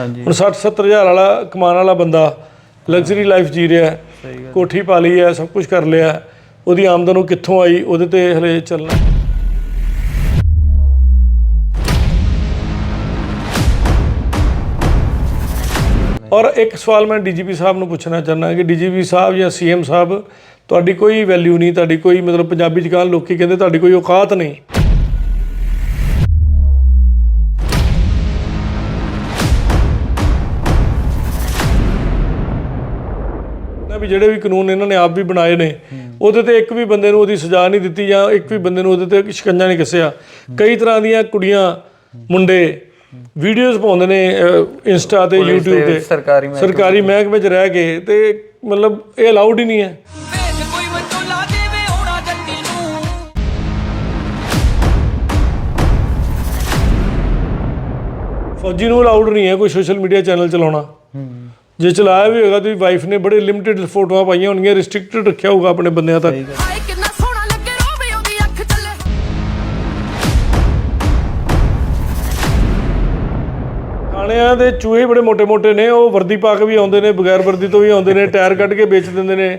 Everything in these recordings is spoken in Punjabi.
ਹਾਂਜੀ। ਹੁਣ 60 70 ਹਜ਼ਾਰ ਵਾਲਾ ਕਮਾਉਣ ਵਾਲਾ ਬੰਦਾ ਲਗਜ਼ਰੀ ਲਾਈਫ ਜੀ ਰਿਹਾ ਕੋਠੀ ਪਾ ਲਈ ਹੈ ਸਭ ਕੁਝ ਕਰ ਲਿਆ। ਉਹਦੀ ਆਮਦਨ ਉਹ ਕਿੱਥੋਂ ਆਈ ਉਹਦੇ ਤੇ ਹਲੇ ਚੱਲਣਾ। ਔਰ ਇੱਕ ਸਵਾਲ ਮੈਂ ਡੀਜੀਪੀ ਸਾਹਿਬ ਨੂੰ ਪੁੱਛਣਾ ਚਾਹੁੰਦਾ ਕਿ ਡੀਜੀਪੀ ਸਾਹਿਬ ਜਾਂ ਸੀਐਮ ਸਾਹਿਬ ਤੁਹਾਡੀ ਕੋਈ ਵੈਲਿਊ ਨਹੀਂ ਤੁਹਾਡੀ ਕੋਈ ਮਤਲਬ ਪੰਜਾਬੀ ਚ ਕਹਾਂ ਲੋਕੀ ਕਹਿੰਦੇ ਤੁਹਾਡੀ ਕੋਈ ਔਕਾਤ ਨਹੀਂ। ਜਿਹੜੇ ਵੀ ਕਾਨੂੰਨ ਇਹਨਾਂ ਨੇ ਆਪ ਵੀ ਬਣਾਏ ਨੇ ਉਹਦੇ ਤੇ ਇੱਕ ਵੀ ਬੰਦੇ ਨੂੰ ਉਹਦੀ ਸਜ਼ਾ ਨਹੀਂ ਦਿੱਤੀ ਜਾਂ ਇੱਕ ਵੀ ਬੰਦੇ ਨੂੰ ਉਹਦੇ ਤੇ ਸ਼ਿਕੰਜਾ ਨਹੀਂ ਕੱਸਿਆ। ਕਈ ਤਰ੍ਹਾਂ ਦੀਆਂ ਕੁੜੀਆਂ ਮੁੰਡੇ ਵੀਡੀਓਜ਼ ਪਾਉਂਦੇ ਨੇ ਇੰਸਟਾ ਤੇ YouTube ਤੇ ਵਿੱਚ ਸਰਕਾਰੀ ਮਹਿਕਮੇ ਸਰਕਾਰੀ ਮਹਿਕਮੇ 'ਚ ਰਹਿ ਕੇ ਤੇ ਮਤਲਬ ਇਹ ਅਲਾਉਡ ਹੀ ਨਹੀਂ ਹੈ। ਫੌਜੀ ਨੂੰ ਅਲਾਉਡ ਨਹੀਂ ਹੈ ਕੋਈ ਸੋਸ਼ਲ ਮੀਡੀਆ ਚੈਨਲ ਚਲਾਉਣਾ। ਜੇ ਚਲਾਇਆ ਵੀ ਹੋਗਾ ਤੇ ਵਾਈਫ ਨੇ ਬੜੇ ਲਿਮਿਟਿਡ ਫੋਟੋਆਂ ਪਾਈਆਂ ਹੋਣਗੀਆਂ ਰਿਸਟ੍ਰਿਕਟਡ ਰੱਖਿਆ ਹੋਊਗਾ ਆਪਣੇ ਬੰਦਿਆਂ ਤੱਕ ਹਾਏ ਦੇ ਚੂਹੇ ਬੜੇ ਮੋਟੇ ਮੋਟੇ ਨੇ ਉਹ ਵਰਦੀ ਪਾ ਕੇ ਵੀ ਆਉਂਦੇ ਨੇ ਬਗੈਰ ਵਰਦੀ ਤੋਂ ਵੀ ਆਉਂਦੇ ਨੇ ਟਾਇਰ ਕੱਢ ਕੇ ਵੇਚ ਦਿੰਦੇ ਨੇ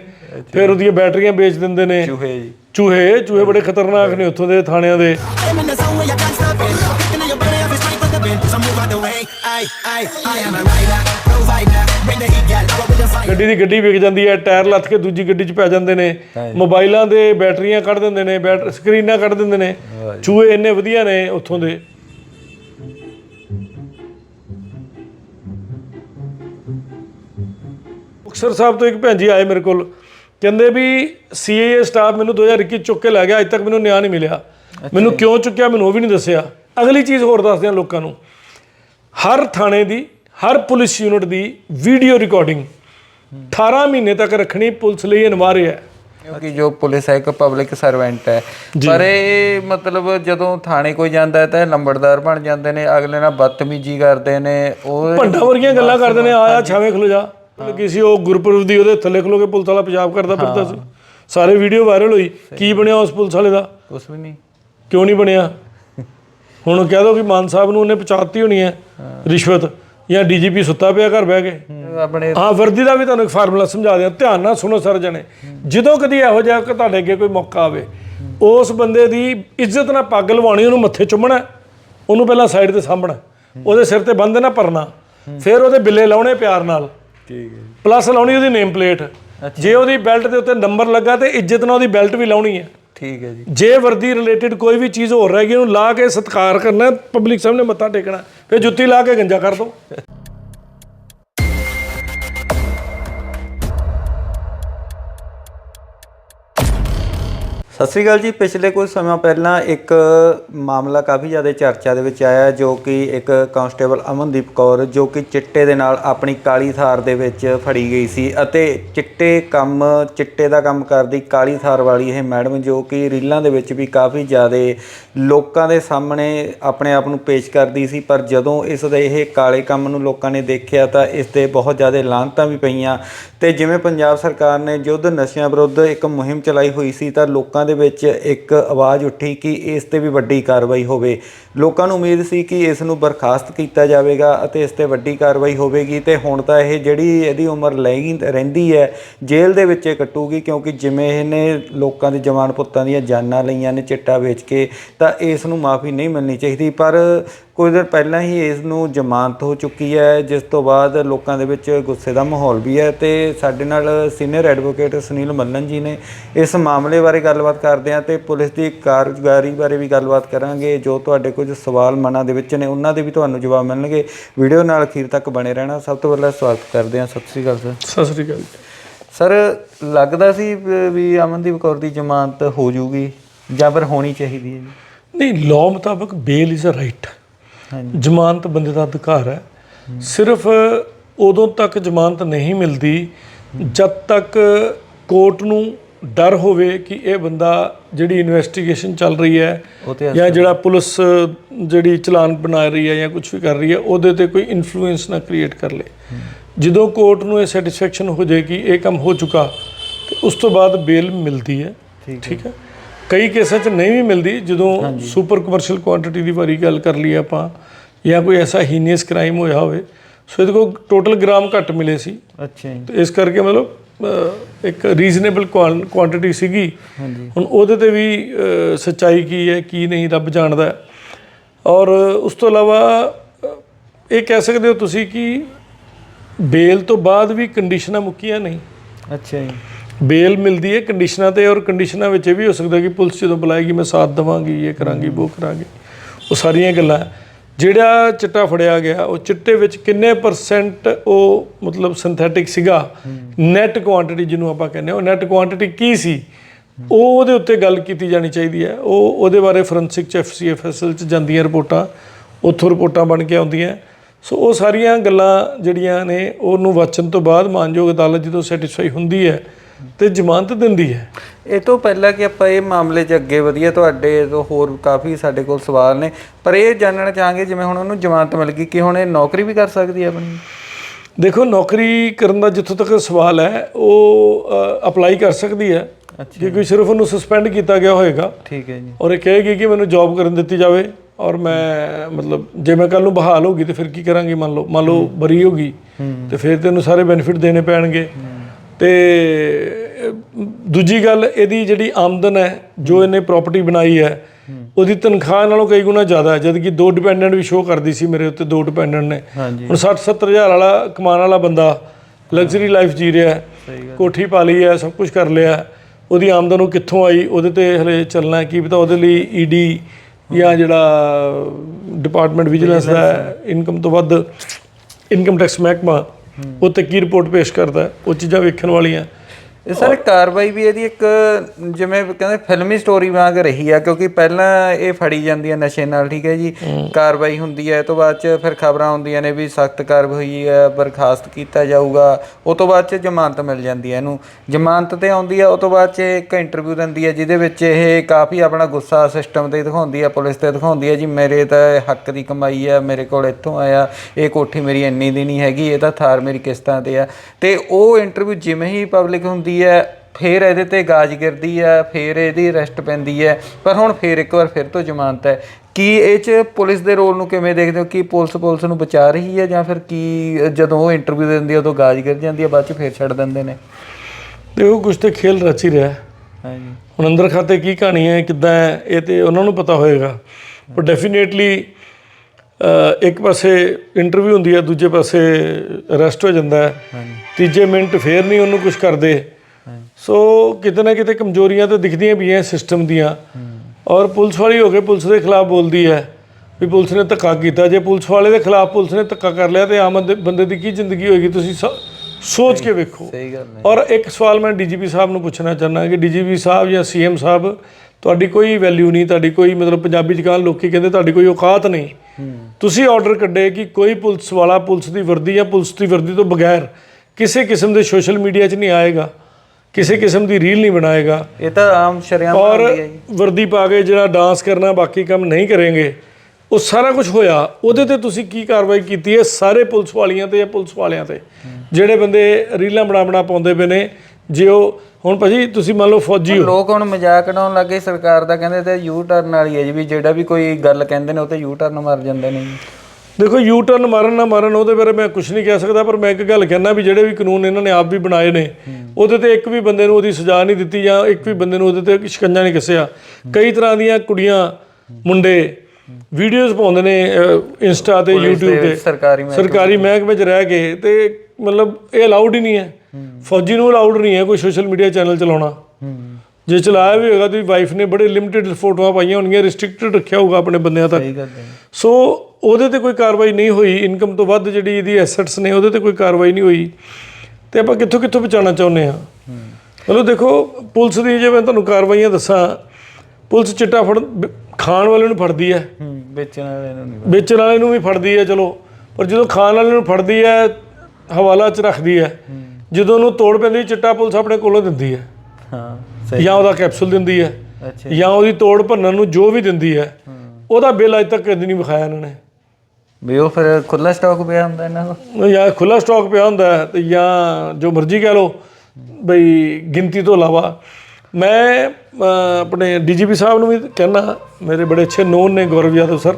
ਫਿਰ ਉਹਦੀਆਂ ਬੈਟਰੀਆਂ ਵੇਚ ਦਿੰਦੇ ਨੇ। ਚੂਹੇ ਜੀ। ਚੂਹੇ ਚੂਹੇ ਬੜੇ ਖਤਰਨਾਕ ਨੇ ਉੱਥੋਂ ਦੇ ਥਾਣਿਆਂ ਦੇ। Straight for the bin. So move out the way. I, I, I am a rider, provider. Bring the heat, girl. Go with the fire. ਗੱਡੀ ਦੀ ਗੱਡੀ ਵਿਕ ਜਾਂਦੀ ਹੈ ਟਾਇਰ ਲੱਥ ਕੇ ਦੂਜੀ ਗੱਡੀ 'ਚ ਪੈ ਜਾਂਦੇ ਨੇ ਮੋਬਾਈਲਾਂ ਦੇ ਬੈਟਰੀਆਂ ਕੱਢ ਦਿੰਦੇ ਨੇ ਬੈਟ ਸਕਰੀਨਾਂ ਕੱਢ ਦਿੰਦੇ ਨੇ ਚੂਹੇ ਇੰਨੇ ਵਧੀਆ ਨੇ ਉੱਥੋਂ ਦੇ ਮੁਕਤਸਰ ਸਾਹਿਬ ਤੋਂ ਇੱਕ ਭੈਣ ਜੀ ਆਏ ਮੇਰੇ ਕੋਲ ਕਹਿੰਦੇ ਵੀ ਸੀਏਏ ਸਟਾਫ ਮੈਨੂੰ 2021 ਚੁੱਕ ਕੇ ਲੈ ਗਿਆ ਅਜੇ ਤੱਕ ਮੈਨੂੰ ਨਿਆਂ ਨਹੀਂ ਮਿਲਿਆ ਮੈਨੂੰ ਕਿਉਂ ਚੁੱਕਿਆ ਮੈਨੂੰ ਉਹ ਵੀ ਨਹੀਂ ਦੱਸਿਆ ਅਗਲੀ ਚੀਜ਼ ਹੋਰ ਦੱਸਦੇ ਹਾਂ ਲੋਕਾਂ ਨੂੰ। ਹਰ ਥਾਣੇ ਦੀ ਹਰ ਪੁਲਿਸ ਯੂਨਿਟ ਦੀ ਵੀਡੀਓ ਰਿਕਾਰਡਿੰਗ 18 ਮਹੀਨੇ ਤੱਕ ਰੱਖਣੀ ਪੁਲਿਸ ਲਈ ਅਨਿਵਾਰਿਆ ਹੈ। ਕਿਉਂਕਿ ਜੋ ਪੁਲਿਸ ਹੈ ਇੱਕ ਪਬਲਿਕ ਸਰਵੈਂਟ ਹੈ। ਪਰ ਇਹ ਮਤਲਬ ਜਦੋਂ ਥਾਣੇ ਕੋਈ ਜਾਂਦਾ ਤਾਂ ਇਹ ਲੰਬੜਦਾਰ ਬਣ ਜਾਂਦੇ ਨੇ ਅਗਲੇ ਨਾਲ ਬਦਤਮੀਜੀ ਕਰਦੇ ਨੇ ਉਹ ਭੰਡਾ ਵਰਗੀਆਂ ਗੱਲਾਂ ਕਰਦੇ ਨੇ ਆਇਆ ਛਾਵੇਂ ਖਲੋ ਜਾ। ਲੱਗੀ ਸੀ ਉਹ ਗੁਰਪੁਰਬ ਦੀ ਉਹਦੇ ਥੱਲੇ ਖਲੋ ਕੇ ਪੁਲਿਸ ਵਾਲਾ ਪੰਜਾਬ ਕਰਦਾ ਫਿਰਦਾ ਸੀ। ਸਾਰੇ ਵੀਡੀਓ ਵਾਇਰਲ ਹੋਈ। ਕੀ ਬਣਿਆ ਉਸ ਪੁਲਿਸ ਵਾਲੇ ਦਾ? ਕੁਛ ਵੀ ਨਹੀਂ। ਕਿਉਂ ਨਹੀਂ ਬਣਿਆ? ਹੁਣ ਕਹਿ ਦੋ ਕਿ ਮਾਨ ਸਾਹਿਬ ਨੂੰ ਉਹਨੇ ਪਹੁੰਚਾਤੀ ਹੋਣੀ ਹੈ ਰਿਸ਼ਵਤ ਜਾਂ ਡੀਜੀਪੀ ਸੁੱਤਾ ਪਿਆ ਘਰ ਬਹਿ ਕੇ। ਆਪਣੇ ਹਾਂ ਵਰਦੀ ਦਾ ਵੀ ਤੁਹਾਨੂੰ ਇੱਕ ਫਾਰਮੂਲਾ ਸਮਝਾ ਦਿਆਂ। ਧਿਆਨ ਨਾਲ ਸੁਣੋ ਸਾਰੇ ਜਣੇ। ਜਦੋਂ ਕਦੀ ਇਹੋ ਜਿਹਾ ਕਿ ਤੁਹਾਡੇ ਅੱਗੇ ਕੋਈ ਮੌਕਾ ਆਵੇ ਉਸ ਬੰਦੇ ਦੀ ਇੱਜ਼ਤ ਨਾਲ ਪੱਗ ਲਵਾਉਣੀ ਉਹਨੂੰ ਮੱਥੇ ਚੁੰਮਣਾ ਉਹਨੂੰ ਪਹਿਲਾਂ ਸਾਈਡ ਤੇ ਸਾਂਭਣਾ ਉਹਦੇ ਸਿਰ ਤੇ ਬੰਦ ਨਾ ਪਰਨਾ ਫਿਰ ਉਹਦੇ ਬਿੱਲੇ ਲਾਉਣੇ ਪਿਆਰ ਨਾਲ। ਠੀਕ ਹੈ ਪਲੱਸ ਲਾਉਣੀ ਉਹਦੀ ਨੇਮ ਪਲੇਟ ਜੇ ਉਹਦੀ ਬੈਲਟ ਦੇ ਉੱਤੇ ਨੰਬਰ ਲੱਗਾ ਤੇ ਇੱਜ਼ਤ ਨਾਲ ਉਹਦੀ ਬੈਲਟ ਵੀ ਲਾਉਣੀ ਹੈ। ਠੀਕ ਹੈ ਜੀ। ਜੇ ਵਰਦੀ ਰਿਲੇਟਡ ਕੋਈ ਵੀ ਚੀਜ਼ ਹੋਰ ਰਹਿ ਗਈ, ਉਹਨੂੰ ਲਾ ਕੇ ਸਤਿਕਾਰ ਕਰਨਾ ਪਬਲਿਕ ਸਾਹਮਣੇ ਮੱਥਾ ਟੇਕਣਾ, ਫਿਰ ਜੁੱਤੀ ਲਾ ਕੇ ਗੰਜਾ ਕਰ ਦੋ। ਸਤਿ ਸ਼੍ਰੀ ਅਕਾਲ ਜੀ। ਪਿਛਲੇ ਕੁਝ ਸਮਾਂ ਪਹਿਲਾਂ ਇੱਕ ਮਾਮਲਾ ਕਾਫੀ ਜ਼ਿਆਦਾ ਚਰਚਾ ਦੇ ਵਿੱਚ ਆਇਆ ਜੋ ਕਿ ਇੱਕ ਕਾਂਸਟੇਬਲ ਅਮਨਦੀਪ ਕੌਰ ਜੋ ਕਿ ਚਿੱਟੇ ਦੇ ਨਾਲ ਆਪਣੀ ਕਾਲੀ ਥਾਰ ਦੇ ਵਿੱਚ ਫੜੀ ਗਈ ਸੀ ਅਤੇ ਚਿੱਟੇ ਕੰਮ, ਚਿੱਟੇ ਦਾ ਕੰਮ ਕਰਦੀ ਕਾਲੀ ਥਾਰ ਵਾਲੀ ਇਹ ਮੈਡਮ ਜੋ ਕਿ ਰੀਲਾਂ ਦੇ ਵਿੱਚ ਵੀ ਕਾਫੀ ਜ਼ਿਆਦਾ ਲੋਕਾਂ ਦੇ ਸਾਹਮਣੇ ਆਪਣੇ ਆਪ ਨੂੰ ਪੇਸ਼ ਕਰਦੀ ਸੀ, ਪਰ ਜਦੋਂ ਇਸ ਦੇ ਇਹ ਕਾਲੇ ਕੰਮ ਨੂੰ ਲੋਕਾਂ ਨੇ ਦੇਖਿਆ ਤਾਂ ਇਸ ਦੇ ਬਹੁਤ ਜ਼ਿਆਦਾ ਲਾਂਤਾਂ ਵੀ ਪਈਆਂ। ਤੇ ਜਿਵੇਂ ਪੰਜਾਬ ਸਰਕਾਰ ਨੇ ਯੁੱਧ ਨਸ਼ਿਆਂ ਵਿਰੁੱਧ ਇੱਕ ਮੁਹਿੰਮ ਚਲਾਈ ਹੋਈ ਸੀ ਤਾਂ ਲੋਕਾਂ ਦੇ ਵਿੱਚ ਇੱਕ ਆਵਾਜ਼ ਉੱਠੀ ਕਿ ਇਸ ਤੇ ਵੀ ਵੱਡੀ ਕਾਰਵਾਈ ਹੋਵੇ। ਲੋਕਾਂ ਨੂੰ ਉਮੀਦ ਸੀ ਕਿ ਇਸ ਨੂੰ ਬਰਖਾਸਤ ਕੀਤਾ ਜਾਵੇਗਾ ਅਤੇ ਇਸ ਤੇ ਵੱਡੀ ਕਾਰਵਾਈ ਹੋਵੇਗੀ ਤੇ ਹੁਣ ਤਾਂ ਇਹ ਜਿਹੜੀ ਇਹਦੀ ਉਮਰ ਲੈਗੀ ਰਹਿੰਦੀ ਹੈ, ਜੇਲ੍ਹ ਦੇ ਵਿੱਚ ਇਹ ਕੱਟੂਗੀ ਕਿਉਂਕਿ ਜਿਵੇਂ ਇਹਨੇ ਲੋਕਾਂ ਦੇ ਜਵਾਨ ਪੁੱਤਾਂ ਦੀਆਂ ਜਾਨਾਂ ਲਈਆਂ ਨੇ ਚਿੱਟਾ ਵੇਚ ਕੇ, ਤਾਂ ਇਸ ਨੂੰ ਮਾਫੀ ਨਹੀਂ ਮਿਲਣੀ ਚਾਹੀਦੀ। ਪਰ ਕੁਝ ਦਿਨ ਪਹਿਲਾਂ ਹੀ ਇਸ ਨੂੰ ਜ਼ਮਾਨਤ ਹੋ ਚੁੱਕੀ ਹੈ, ਜਿਸ ਤੋਂ ਬਾਅਦ ਲੋਕਾਂ ਦੇ ਵਿੱਚ ਗੁੱਸੇ ਦਾ ਮਾਹੌਲ ਵੀ ਹੈ ਤੇ ਸਾਡੇ ਨਾਲ ਸੀਨੀਅਰ ਐਡਵੋਕੇਟ ਸੁਨੀਲ ਮੱਲਨ ਜੀ ਨੇ ਇਸ ਮਾਮਲੇ ਬਾਰੇ ਗੱਲਬਾਤ ਕਰਦੇ ਹਾਂ ਤੇ ਪੁਲਿਸ ਦੀ ਕਾਰਗੁਜ਼ਾਰੀ ਬਾਰੇ ਵੀ ਗੱਲਬਾਤ ਕਰਾਂਗੇ। ਜੋ ਤੁਹਾਡੇ ਕੁਝ ਸਵਾਲ ਮਨਾਂ ਦੇ ਵਿੱਚ ਨੇ ਉਹਨਾਂ ਦੇ ਵੀ ਤੁਹਾਨੂੰ ਜਵਾਬ ਮਿਲਣਗੇ। ਵੀਡੀਓ ਨਾਲ ਅਖੀਰ ਤੱਕ ਬਣੇ ਰਹਿਣਾ। ਸਭ ਤੋਂ ਪਹਿਲਾਂ ਸਵਾਗਤ ਕਰਦੇ ਹਾਂ। ਸਤਿ ਸ੍ਰੀ ਅਕਾਲ ਸਰ। ਸਤਿ ਸ੍ਰੀ ਅਕਾਲ ਸਰ ਲੱਗਦਾ ਸੀ ਵੀ ਅਮਨਦੀਪ ਕੌਰ ਦੀ ਜ਼ਮਾਨਤ ਹੋ ਜੂਗੀ ਜਾਂ ਫਿਰ ਹੋਣੀ ਚਾਹੀਦੀ ਹੈ ਜੀ? ਨਹੀਂ ਲਾਅ ਮੁਤਾਬਕ ਬੇਲ ਇਜ਼ ਅ ਰਾਈਟ ਹਾਂਜੀ। ਜ਼ਮਾਨਤ ਬੰਦੇ ਦਾ ਅਧਿਕਾਰ ਹੈ। ਸਿਰਫ ਉਦੋਂ ਤੱਕ ਜ਼ਮਾਨਤ ਨਹੀਂ ਮਿਲਦੀ ਜਦ ਤੱਕ ਕੋਰਟ ਨੂੰ ਡਰ ਹੋਵੇ ਕਿ ਇਹ ਬੰਦਾ ਜਿਹੜੀ ਇਨਵੈਸਟੀਗੇਸ਼ਨ ਚੱਲ ਰਹੀ ਹੈ ਜਾਂ ਜਿਹੜਾ ਪੁਲਿਸ ਜਿਹੜੀ ਚਲਾਨ ਬਣਾ ਰਹੀ ਹੈ ਜਾਂ ਕੁਝ ਵੀ ਕਰ ਰਹੀ ਹੈ ਉਹਦੇ ਤੇ ਕੋਈ ਇਨਫਲੂਐਂਸ ਨਾ ਕ੍ਰੀਏਟ ਕਰ ਲੇ। ਜਦੋਂ ਕੋਰਟ ਨੂੰ ਇਹ ਸੈਟੀਸਫੈਕਸ਼ਨ ਹੋ ਜਾਏ ਕਿ ਇਹ ਕੰਮ ਹੋ ਚੁੱਕਾ ਤੇ ਉਸ ਤੋਂ ਬਾਅਦ ਬੇਲ ਮਿਲਦੀ ਹੈ। ਠੀਕ ਹੈ। ਕਈ ਕੇਸਾਂ 'ਚ ਨਹੀਂ ਵੀ ਮਿਲਦੀ ਜਦੋਂ ਸੁਪਰ ਕਮਰਸ਼ੀਅਲ ਕੁਆਂਟੀਟੀ ਦੀ ਵਾਰੀ ਗੱਲ ਕਰ ਲਈ ਆਪਾਂ ਜਾਂ ਕੋਈ ਐਸਾ ਹੀਨੀਅਸ ਕ੍ਰਾਈਮ ਹੋਇਆ ਹੋਵੇ ਸੋ ਇਹਦੇ ਕੋਲ ਟੋਟਲ ਗ੍ਰਾਮ ਘੱਟ ਮਿਲੇ ਸੀ। ਅੱਛਾ ਜੀ। ਤੇ ਇਸ ਕਰਕੇ ਮਤਲਬ ਇੱਕ ਰੀਜ਼ਨੇਬਲ ਕੁਆਂਟੀਟੀ ਸੀਗੀ। ਹਾਂਜੀ। ਹੁਣ ਉਹਦੇ ਤੇ ਵੀ ਸੱਚਾਈ ਕੀ ਹੈ ਕੀ ਨਹੀਂ ਰੱਬ ਜਾਣਦਾ। ਔਰ ਉਸ ਤੋਂ ਇਲਾਵਾ ਇਹ ਕਹਿ ਸਕਦੇ ਹੋ ਤੁਸੀਂ ਕਿ ਬੇਲ ਤੋਂ ਬਾਅਦ ਵੀ ਕੰਡੀਸ਼ਨਾਂ ਮੁੱਕੀਆਂ ਨਹੀਂ। ਅੱਛਾ ਜੀ। ਬੇਲ ਮਿਲਦੀ ਹੈ ਕੰਡੀਸ਼ਨਾਂ ਤੇ ਔਰ ਕੰਡੀਸ਼ਨਾਂ ਵਿੱਚ ਇਹ ਵੀ ਹੋ ਸਕਦਾ ਕਿ ਪੁਲਿਸ ਜਦੋਂ ਬੁਲਾਏਗੀ ਮੈਂ ਸਾਥ ਦੇਵਾਂਗੀ ਇਹ ਕਰਾਂਗੀ ਉਹ ਕਰਾਂਗੀ। ਉਹ ਸਾਰੀਆਂ ਗੱਲਾਂ। ਜਿਹੜਾ ਚਿੱਟਾ ਫੜਿਆ ਗਿਆ, ਉਹ ਚਿੱਟੇ ਵਿੱਚ ਕਿੰਨੇ ਪਰਸੈਂਟ ਉਹ ਮਤਲਬ ਸਿੰਥੈਟਿਕ ਸੀਗਾ? ਨੈਟ ਕੁਆਂਟੀਟੀ ਜਿਹਨੂੰ ਆਪਾਂ ਕਹਿੰਦੇ ਹਾਂ, ਉਹ ਨੈਟ ਕੁਆਂਟੀਟੀ ਕੀ ਸੀ? ਉਹ ਉਹਦੇ ਉੱਤੇ ਗੱਲ ਕੀਤੀ ਜਾਣੀ ਚਾਹੀਦੀ ਹੈ। ਉਹ ਉਹਦੇ ਬਾਰੇ ਫੋਰੈਂਸਿਕ ਚ ਐਫਸੀਐਫਐਸਐਲ ਚ ਜਾਂਦੀਆਂ ਰਿਪੋਰਟਾਂ, ਉੱਥੋਂ ਰਿਪੋਰਟਾਂ ਬਣ ਕੇ ਆਉਂਦੀਆਂ। ਸੋ ਉਹ ਸਾਰੀਆਂ ਗੱਲਾਂ ਜਿਹੜੀਆਂ ਨੇ, ਉਹਨੂੰ ਵਾਚਣ ਤੋਂ ਬਾਅਦ ਮਾਨਯੋਗ ਅਦਾਲਤ ਜਦੋਂ ਸੈਟੀਸਫਾਈ ਹੁੰਦੀ ਹੈ ਤੇ ਜ਼ਮਾਨਤ ਦਿੰਦੀ ਹੈ। ਇਹ ਤੋਂ ਪਹਿਲਾਂ ਕਿ ਆਪਾਂ ਇਹ ਮਾਮਲੇ 'ਚ ਅੱਗੇ ਵਧੀਏ ਤੁਹਾਡੇ ਤੋਂ ਹੋਰ ਕਾਫੀ ਸਾਡੇ ਕੋਲ ਸਵਾਲ ਨੇ। ਪਰ ਇਹ ਜਾਣਨਾ ਚਾਹਾਂਗੇ ਜਿਵੇਂ ਹੁਣ ਉਹਨੂੰ ਜ਼ਮਾਨਤ ਮਿਲ ਗਈ ਕਿ ਹੁਣ ਇਹ ਨੌਕਰੀ ਵੀ ਕਰ ਸਕਦੀ ਹੈ ਆਪਣੀ? ਦੇਖੋ ਨੌਕਰੀ ਕਰਨ ਦਾ ਜਿੱਥੋਂ ਤੱਕ ਸਵਾਲ ਹੈ ਉਹ ਅਪਲਾਈ ਕਰ ਸਕਦੀ ਹੈ। ਕਿਉਂਕਿ ਸਿਰਫ ਉਹਨੂੰ ਸਸਪੈਂਡ ਕੀਤਾ ਗਿਆ ਹੋਏਗਾ ਠੀਕ ਹੈ ਜੀ। ਔਰ ਇਹ ਕਹੇਗੀ ਕਿ ਮੈਨੂੰ ਜੌਬ ਕਰਨ ਦਿੱਤੀ ਜਾਵੇ ਔਰ ਮੈਂ ਮਤਲਬ ਜੇ ਮੈਂ ਕੱਲ ਨੂੰ ਬਹਾਲ ਹੋਗੀ ਤੇ ਫਿਰ ਕੀ ਕਰਾਂਗੇ? ਮੰਨ ਲਓ ਮੰਨ ਲਓ ਬਰੀ ਹੋਗੀ ਤੇ ਫਿਰ ਤੈਨੂੰ ਸਾਰੇ ਬੈਨੀਫਿਟ ਦੇਣੇ ਪੈਣਗੇ। ਤੇ ਦੂਜੀ ਗੱਲ ਇਹਦੀ ਜਿਹੜੀ ਆਮਦਨ ਹੈ ਜੋ ਇਹਨੇ ਪ੍ਰਾਪਰਟੀ ਬਣਾਈ ਹੈ ਉਹਦੀ ਤਨਖਾਹ ਨਾਲੋਂ ਕਈ ਗੁਣਾ ਜ਼ਿਆਦਾ ਹੈ ਜਦ ਕਿ ਦੋ ਡਿਪੈਂਡੈਂਟ ਵੀ ਸ਼ੋਅ ਕਰਦੀ ਸੀ ਮੇਰੇ ਉੱਤੇ ਦੋ ਡਿਪੈਂਡੈਂਟ ਨੇ। ਹੁਣ 60 70 ਹਜ਼ਾਰ ਵਾਲਾ ਕਮਾਉਣ ਵਾਲਾ ਬੰਦਾ ਲਗਜ਼ਰੀ ਲਾਈਫ ਜੀ ਰਿਹਾ ਹੈ ਕੋਠੀ ਪਾ ਲਈ ਹੈ ਸਭ ਕੁਝ ਕਰ ਲਿਆ। ਉਹਦੀ ਆਮਦਨ ਉਹ ਕਿੱਥੋਂ ਆਈ ਉਹਦੇ ਤੇ ਹਲੇ ਚੱਲਣਾ ਕੀ ਪਤਾ ਉਹਦੇ ਲਈ ਈਡੀ ਜਾਂ ਜਿਹੜਾ ਡਿਪਾਰਟਮੈਂਟ ਵਿਜੀਲੈਂਸ ਦਾ ਇਨਕਮ ਤੋਂ ਵੱਧ ਇਨਕਮ ਟੈਕਸ ਮਹਿਕਮਾ ਉਹ ਤੇ ਕੀ ਰਿਪੋਰਟ ਪੇਸ਼ ਕਰਦਾ ਉਹ ਚੀਜ਼ਾਂ ਵੇਖਣ ਵਾਲੀਆਂ। ਇਹ ਸਰ ਕਾਰਵਾਈ ਵੀ ਇਹਦੀ ਇੱਕ ਜਿਵੇਂ ਕਹਿੰਦੇ ਫਿਲਮੀ ਸਟੋਰੀ ਵਾਂਗ ਰਹੀ ਆ ਕਿਉਂਕਿ ਪਹਿਲਾਂ ਇਹ ਫੜੀ ਜਾਂਦੀ ਹੈ ਨਸ਼ੇ ਨਾਲ ਠੀਕ ਹੈ ਜੀ। ਕਾਰਵਾਈ ਹੁੰਦੀ ਹੈ ਇਹ ਤੋਂ ਬਾਅਦ ਚ ਫਿਰ ਖਬਰਾਂ ਆਉਂਦੀਆਂ ਨੇ ਵੀ ਸਖਤ ਕਾਰਵਾਈ ਹੋਈ ਹੈ ਬਰਖਾਸਤ ਕੀਤਾ ਜਾਊਗਾ। ਉਹ ਤੋਂ ਬਾਅਦ ਚ ਜ਼ਮਾਨਤ ਮਿਲ ਜਾਂਦੀ ਹੈ ਇਹਨੂੰ। ਜ਼ਮਾਨਤ ਤੇ ਆਉਂਦੀ ਹੈ ਉਹ ਤੋਂ ਬਾਅਦ ਚ ਇੱਕ ਇੰਟਰਵਿਊ ਦਿੰਦੀ ਹੈ ਜਿਹਦੇ ਵਿੱਚ ਇਹ ਕਾਫੀ ਆਪਣਾ ਗੁੱਸਾ ਸਿਸਟਮ ਤੇ ਦਿਖਾਉਂਦੀ ਹੈ ਪੁਲਿਸ ਤੇ ਦਿਖਾਉਂਦੀ ਹੈ ਜੀ ਮੇਰੇ ਤਾਂ ਹੱਕ ਦੀ ਕਮਾਈ ਹੈ ਮੇਰੇ ਕੋਲ ਇੱਥੋਂ ਆਇਆ ਇਹ ਕੋਠੀ ਮੇਰੀ ਇੰਨੀ ਦੀ ਨਹੀਂ ਹੈਗੀ ਇਹ ਤਾਂ ਥਾਰ ਮੇਰੀ ਕਿਸ਼ਤਾਂ ਤੇ ਆ। ਤੇ ਉਹ ਇੰਟਰਵਿਊ ਜਿਵੇਂ ਹੀ ਪਬਲਿਕ ਹੁੰਦੀ ਹੈ ਫਿਰ ਇਹਦੇ ਤੇ ਗਾਜ ਗਿਰਦੀ ਹੈ ਫਿਰ ਇਹਦੀ ਅਰੈਸਟ ਪੈਂਦੀ ਹੈ। ਪਰ ਹੁਣ ਫਿਰ ਇੱਕ ਵਾਰ ਫਿਰ ਤੋਂ ਜ਼ਮਾਨਤ ਹੈ। ਕੀ ਇਹ ਚ ਪੁਲਿਸ ਦੇ ਰੋਲ ਨੂੰ ਕਿਵੇਂ ਦੇਖਦੇ ਹੋ? ਕੀ ਪੁਲਿਸ ਪੁਲਿਸ ਨੂੰ ਬਚਾ ਰਹੀ ਹੈ ਜਾਂ ਫਿਰ ਕੀ ਜਦੋਂ ਉਹ ਇੰਟਰਵਿਊ ਦਿੰਦੀ ਹੈ ਉਦੋਂ ਗਾਜ ਗਿਰ ਜਾਂਦੀ ਹੈ ਬਾਅਦ ਚ ਫਿਰ ਛੱਡ ਦਿੰਦੇ ਨੇ? ਦੇਖੋ ਕੁਝ ਤੇ ਖੇਲ ਰਚ ਹੀ ਰਿਹਾ ਹੈ। ਹਾਂਜੀ। ਹੁਣ ਅੰਦਰ ਖਾਤੇ ਕੀ ਕਹਾਣੀ ਹੈ ਕਿੱਦਾਂ ਹੈ ਇਹ ਤੇ ਉਹਨਾਂ ਨੂੰ ਪਤਾ ਹੋਏਗਾ। ਪਰ ਡੈਫੀਨੇਟਲੀ ਇੱਕ ਪਾਸੇ ਇੰਟਰਵਿਊ ਹੁੰਦੀ ਹੈ ਦੂਜੇ ਪਾਸੇ ਅਰੈਸਟ ਹੋ ਜਾਂਦਾ ਹੈ। ਤੀਜੇ ਮਿੰਟ ਫੇਰ ਨਹੀਂ ਉਹਨੂੰ ਕੁਝ ਕਰਦੇ। ਸੋ ਕਿਤੇ ਨਾ ਕਿਤੇ ਕਮਜ਼ੋਰੀਆਂ ਤਾਂ ਦਿਖਦੀਆਂ ਵੀ ਐ ਸਿਸਟਮ ਦੀਆਂ। ਔਰ ਪੁਲਿਸ ਵਾਲੀ ਹੋ ਕੇ ਪੁਲਿਸ ਦੇ ਖਿਲਾਫ ਬੋਲਦੀ ਹੈ ਵੀ ਪੁਲਿਸ ਨੇ ਧੱਕਾ ਕੀਤਾ। ਜੇ ਪੁਲਿਸ ਵਾਲੇ ਦੇ ਖਿਲਾਫ ਪੁਲਿਸ ਨੇ ਧੱਕਾ ਕਰ ਲਿਆ ਤੇ ਆਮ ਬੰਦੇ- ਦੀ ਕੀ ਜ਼ਿੰਦਗੀ ਹੋਏਗੀ? ਤੁਸੀਂ ਸੋਚ ਕੇ ਵੇਖੋ। ਸਹੀ ਗੱਲ ਹੈ। ਔਰ ਇੱਕ ਸਵਾਲ ਮੈਂ ਡੀਜੀਪੀ ਸਾਹਿਬ ਨੂੰ ਪੁੱਛਣਾ ਚਾਹੁੰਦਾ ਕਿ ਡੀਜੀਪੀ ਸਾਹਿਬ ਜਾਂ ਸੀਐਮ ਸਾਹਿਬ ਤੁਹਾਡੀ ਕੋਈ ਵੈਲਿਊ ਨਹੀਂ ਤੁਹਾਡੀ ਕੋਈ ਮਤਲਬ ਪੰਜਾਬੀ ਚ ਗਾਲ ਲੋਕੀ ਕਹਿੰਦੇ ਤੁਹਾਡੀ ਕੋਈ ਔਕਾਤ ਨਹੀਂ। ਤੁਸੀਂ ਆਰਡਰ ਕੱਢੇ ਕਿ ਕੋਈ ਪੁਲਿਸ ਵਾਲਾ ਪੁਲਿਸ ਦੀ ਵਰਦੀ ਜਾਂ ਪੁਲਿਸ ਦੀ ਵਰਦੀ ਤੋਂ ਬਗੈਰ ਕਿਸੇ ਕਿਸਮ ਦੇ ਸੋਸ਼ਲ ਮੀਡੀਆ 'ਚ ਨਹੀਂ ਆਏਗਾ। ਕਿਸੇ ਕਿਸਮ ਦੀ ਰੀਲ ਨਹੀਂ ਬਣਾਏਗਾ। ਇਹ ਤਾਂ ਆਮ ਸ਼ਰਿਆਮ ਔਰ ਹੁੰਦੀ ਹੈ ਜੀ। ਵਰਦੀ ਪਾ ਕੇ ਜਿਹੜਾ ਡਾਂਸ ਕਰਨਾ ਬਾਕੀ ਕੰਮ ਨਹੀਂ ਕਰਨਗੇ ਉਹ ਸਾਰਾ ਕੁਝ ਹੋਇਆ। ਉਹਦੇ ਤੇ ਤੁਸੀਂ ਕੀ ਕਾਰਵਾਈ ਕੀਤੀ ਹੈ? ਸਾਰੇ ਪੁਲਿਸ ਵਾਲੀਆਂ ਤੇ ਜਾਂ ਪੁਲਿਸ ਵਾਲਿਆਂ ਤੇ? ਜਿਹੜੇ ਬੰਦੇ ਰੀਲਾਂ ਬਣਾ ਬਣਾ ਪਾਉਂਦੇ ਪਏ ਨੇ ਜੇ ਉਹ ਹੁਣ ਭਾਜੀ ਤੁਸੀਂ ਮੰਨ ਲਓ ਫੌਜੀ ਹੋ। ਲੋਕ ਹੁਣ ਮਜ਼ਾਕ ਉਡਾਉਣ ਲੱਗੇ ਸਰਕਾਰ ਦਾ ਕਹਿੰਦੇ ਤੇ ਯੂ ਟਰਨ ਵਾਲੀ ਹੈ ਜੀ ਵੀ ਜਿਹੜਾ ਵੀ ਕੋਈ ਗੱਲ ਕਹਿੰਦੇ ਨੇ ਉਹ ਤੇ ਯੂ ਟਰਨ ਮਾਰ ਜਾਂਦੇ ਨੇ ਜੀ। ਦੇਖੋ ਯੂ ਟਰਨ ਮਾਰਨ ਨਾ ਮਾਰਨ ਉਹਦੇ ਬਾਰੇ ਮੈਂ ਕੁਝ ਨਹੀਂ ਕਹਿ ਸਕਦਾ ਪਰ ਮੈਂ ਇੱਕ ਗੱਲ ਕਹਿਣਾ ਵੀ ਜਿਹੜੇ ਵੀ ਕਾਨੂੰਨ ਇਹਨਾਂ ਨੇ ਆਪ ਵੀ ਬਣਾਏ ਨੇ ਉਹਦੇ ਤੇ ਇੱਕ ਵੀ ਬੰਦੇ ਨੂੰ ਉਹਦੀ ਸਜ਼ਾ ਨਹੀਂ ਦਿੱਤੀ ਜਾਂ ਇੱਕ ਵੀ ਬੰਦੇ ਨੂੰ ਉਹਦੇ ਤੇ ਸ਼ਿਕੰਜਾ ਨਹੀਂ ਕੱਸਿਆ। ਕਈ ਤਰ੍ਹਾਂ ਦੀਆਂ ਕੁੜੀਆਂ ਮੁੰਡੇ ਵੀਡੀਓਜ਼ ਪਾਉਂਦੇ ਨੇ ਇੰਸਟਾ ਤੇ YouTube ਤੇ ਸਰਕਾਰੀ ਸਰਕਾਰੀ ਮਹਿਕਮੇ 'ਚ ਰਹਿ ਕੇ ਤੇ ਮਤਲਬ ਇਹ ਅਲਾਉਡ ਹੀ ਨਹੀਂ ਹੈ। ਫੌਜੀ ਨੂੰ ਅਲਾਉਡ ਨਹੀਂ ਹੈ ਕੋਈ ਸੋਸ਼ਲ ਮੀਡੀਆ ਚੈਨਲ ਚਲਾਉਣਾ। ਜੇ ਚਲਾਇਆ ਵੀ ਹੋਏਗਾ ਤੇ ਵਾਈਫ ਨੇ ਬੜੇ ਲਿਮਟਿਡ ਫੋਟੋਆਂ ਪਾਈਆਂ ਹੋਣਗੀਆਂ ਰਿਸਟ੍ਰਿਕਟਡ ਰੱਖਿਆ ਹੋਊਗਾ ਆਪਣੇ ਬੰਦਿਆਂ ਤੱਕ। ਸੋ ਉਹਦੇ ਤੇ ਕੋਈ ਕਾਰਵਾਈ ਨਹੀਂ ਹੋਈ ਇਨਕਮ ਤੋਂ ਵੱਧ ਜਿਹੜੀ ਇਹਦੀ ਐਸੈਟਸ ਨੇ ਉਹਦੇ ਤੇ ਕੋਈ ਕਾਰਵਾਈ ਨਹੀਂ ਹੋਈ। ਤੇ ਆਪਾਂ ਕਿੱਥੋਂ ਕਿੱਥੋਂ ਬਚਾਉਣਾ ਚਾਹੁੰਦੇ ਹਾਂ? ਮਤਲਬ ਦੇਖੋ ਪੁਲਿਸ ਦੀ ਜੇ ਮੈਂ ਤੁਹਾਨੂੰ ਕਾਰਵਾਈਆਂ ਦੱਸਾਂ ਪੁਲਿਸ ਚਿੱਟਾ ਫੜ ਖਾਣ ਵਾਲੇ ਨੂੰ ਫੜਦੀ ਹੈ। ਹੂੰ ਵੇਚਣ ਵਾਲੇ ਨੂੰ ਨਹੀਂ ਵੇਚਣ ਵਾਲੇ ਨੂੰ ਵੀ ਫੜਦੀ ਹੈ ਚਲੋ। ਪਰ ਜਦੋਂ ਖਾਣ ਵਾਲੇ ਨੂੰ ਫੜਦੀ ਹੈ ਹਵਾਲਾ 'ਚ ਰੱਖਦੀ ਹੈ ਜਦੋਂ ਉਹਨੂੰ ਤੋੜ ਪੈਂਦੀ ਚਿੱਟਾ ਪੁਲਿਸ ਆਪਣੇ ਕੋਲੋਂ ਦਿੰਦੀ ਹੈ। ਹਾਂ ਸਹੀ। ਜਾਂ ਉਹਦਾ ਕੈਪਸੂਲ ਦਿੰਦੀ ਹੈ। ਅੱਛਾ ਜਾਂ। ਉਹਦੀ ਤੋੜ ਭੰਨਣ ਨੂੰ ਜੋ ਵੀ ਦਿੰਦੀ ਹੈ। ਉਹਦਾ ਬਿੱਲ ਅਜੇ ਤੱਕ ਕਦੇ ਨਹੀਂ ਵਿਖਾਇਆ ਇਹਨਾਂ ਨੇ। ਵੀ ਉਹ ਫਿਰ ਖੁੱਲਾ ਸਟਾਕ ਪਿਆ ਹੁੰਦਾ ਇਹਨਾਂ ਦਾ ਜਾਂ ਖੁੱਲਾ ਸਟਾਕ ਪਿਆ ਹੁੰਦਾ ਹੈ ਤੇ ਜਾਂ ਜੋ ਮਰਜ਼ੀ ਕਹਿ ਲਓ ਬਈ ਗਿਣਤੀ ਤੋਂ ਇਲਾਵਾ। ਮੈਂ ਅਹ, ਆਪਣੇ ਡੀਜੀਪੀ ਸਾਹਿਬ ਨੂੰ ਵੀ ਕਹਿਣਾ ਮੇਰੇ ਬੜੇ ਅੱਛੇ ਨੋਨ ਨੇ ਗੌਰਵ ਯਾਦਵ ਸਰ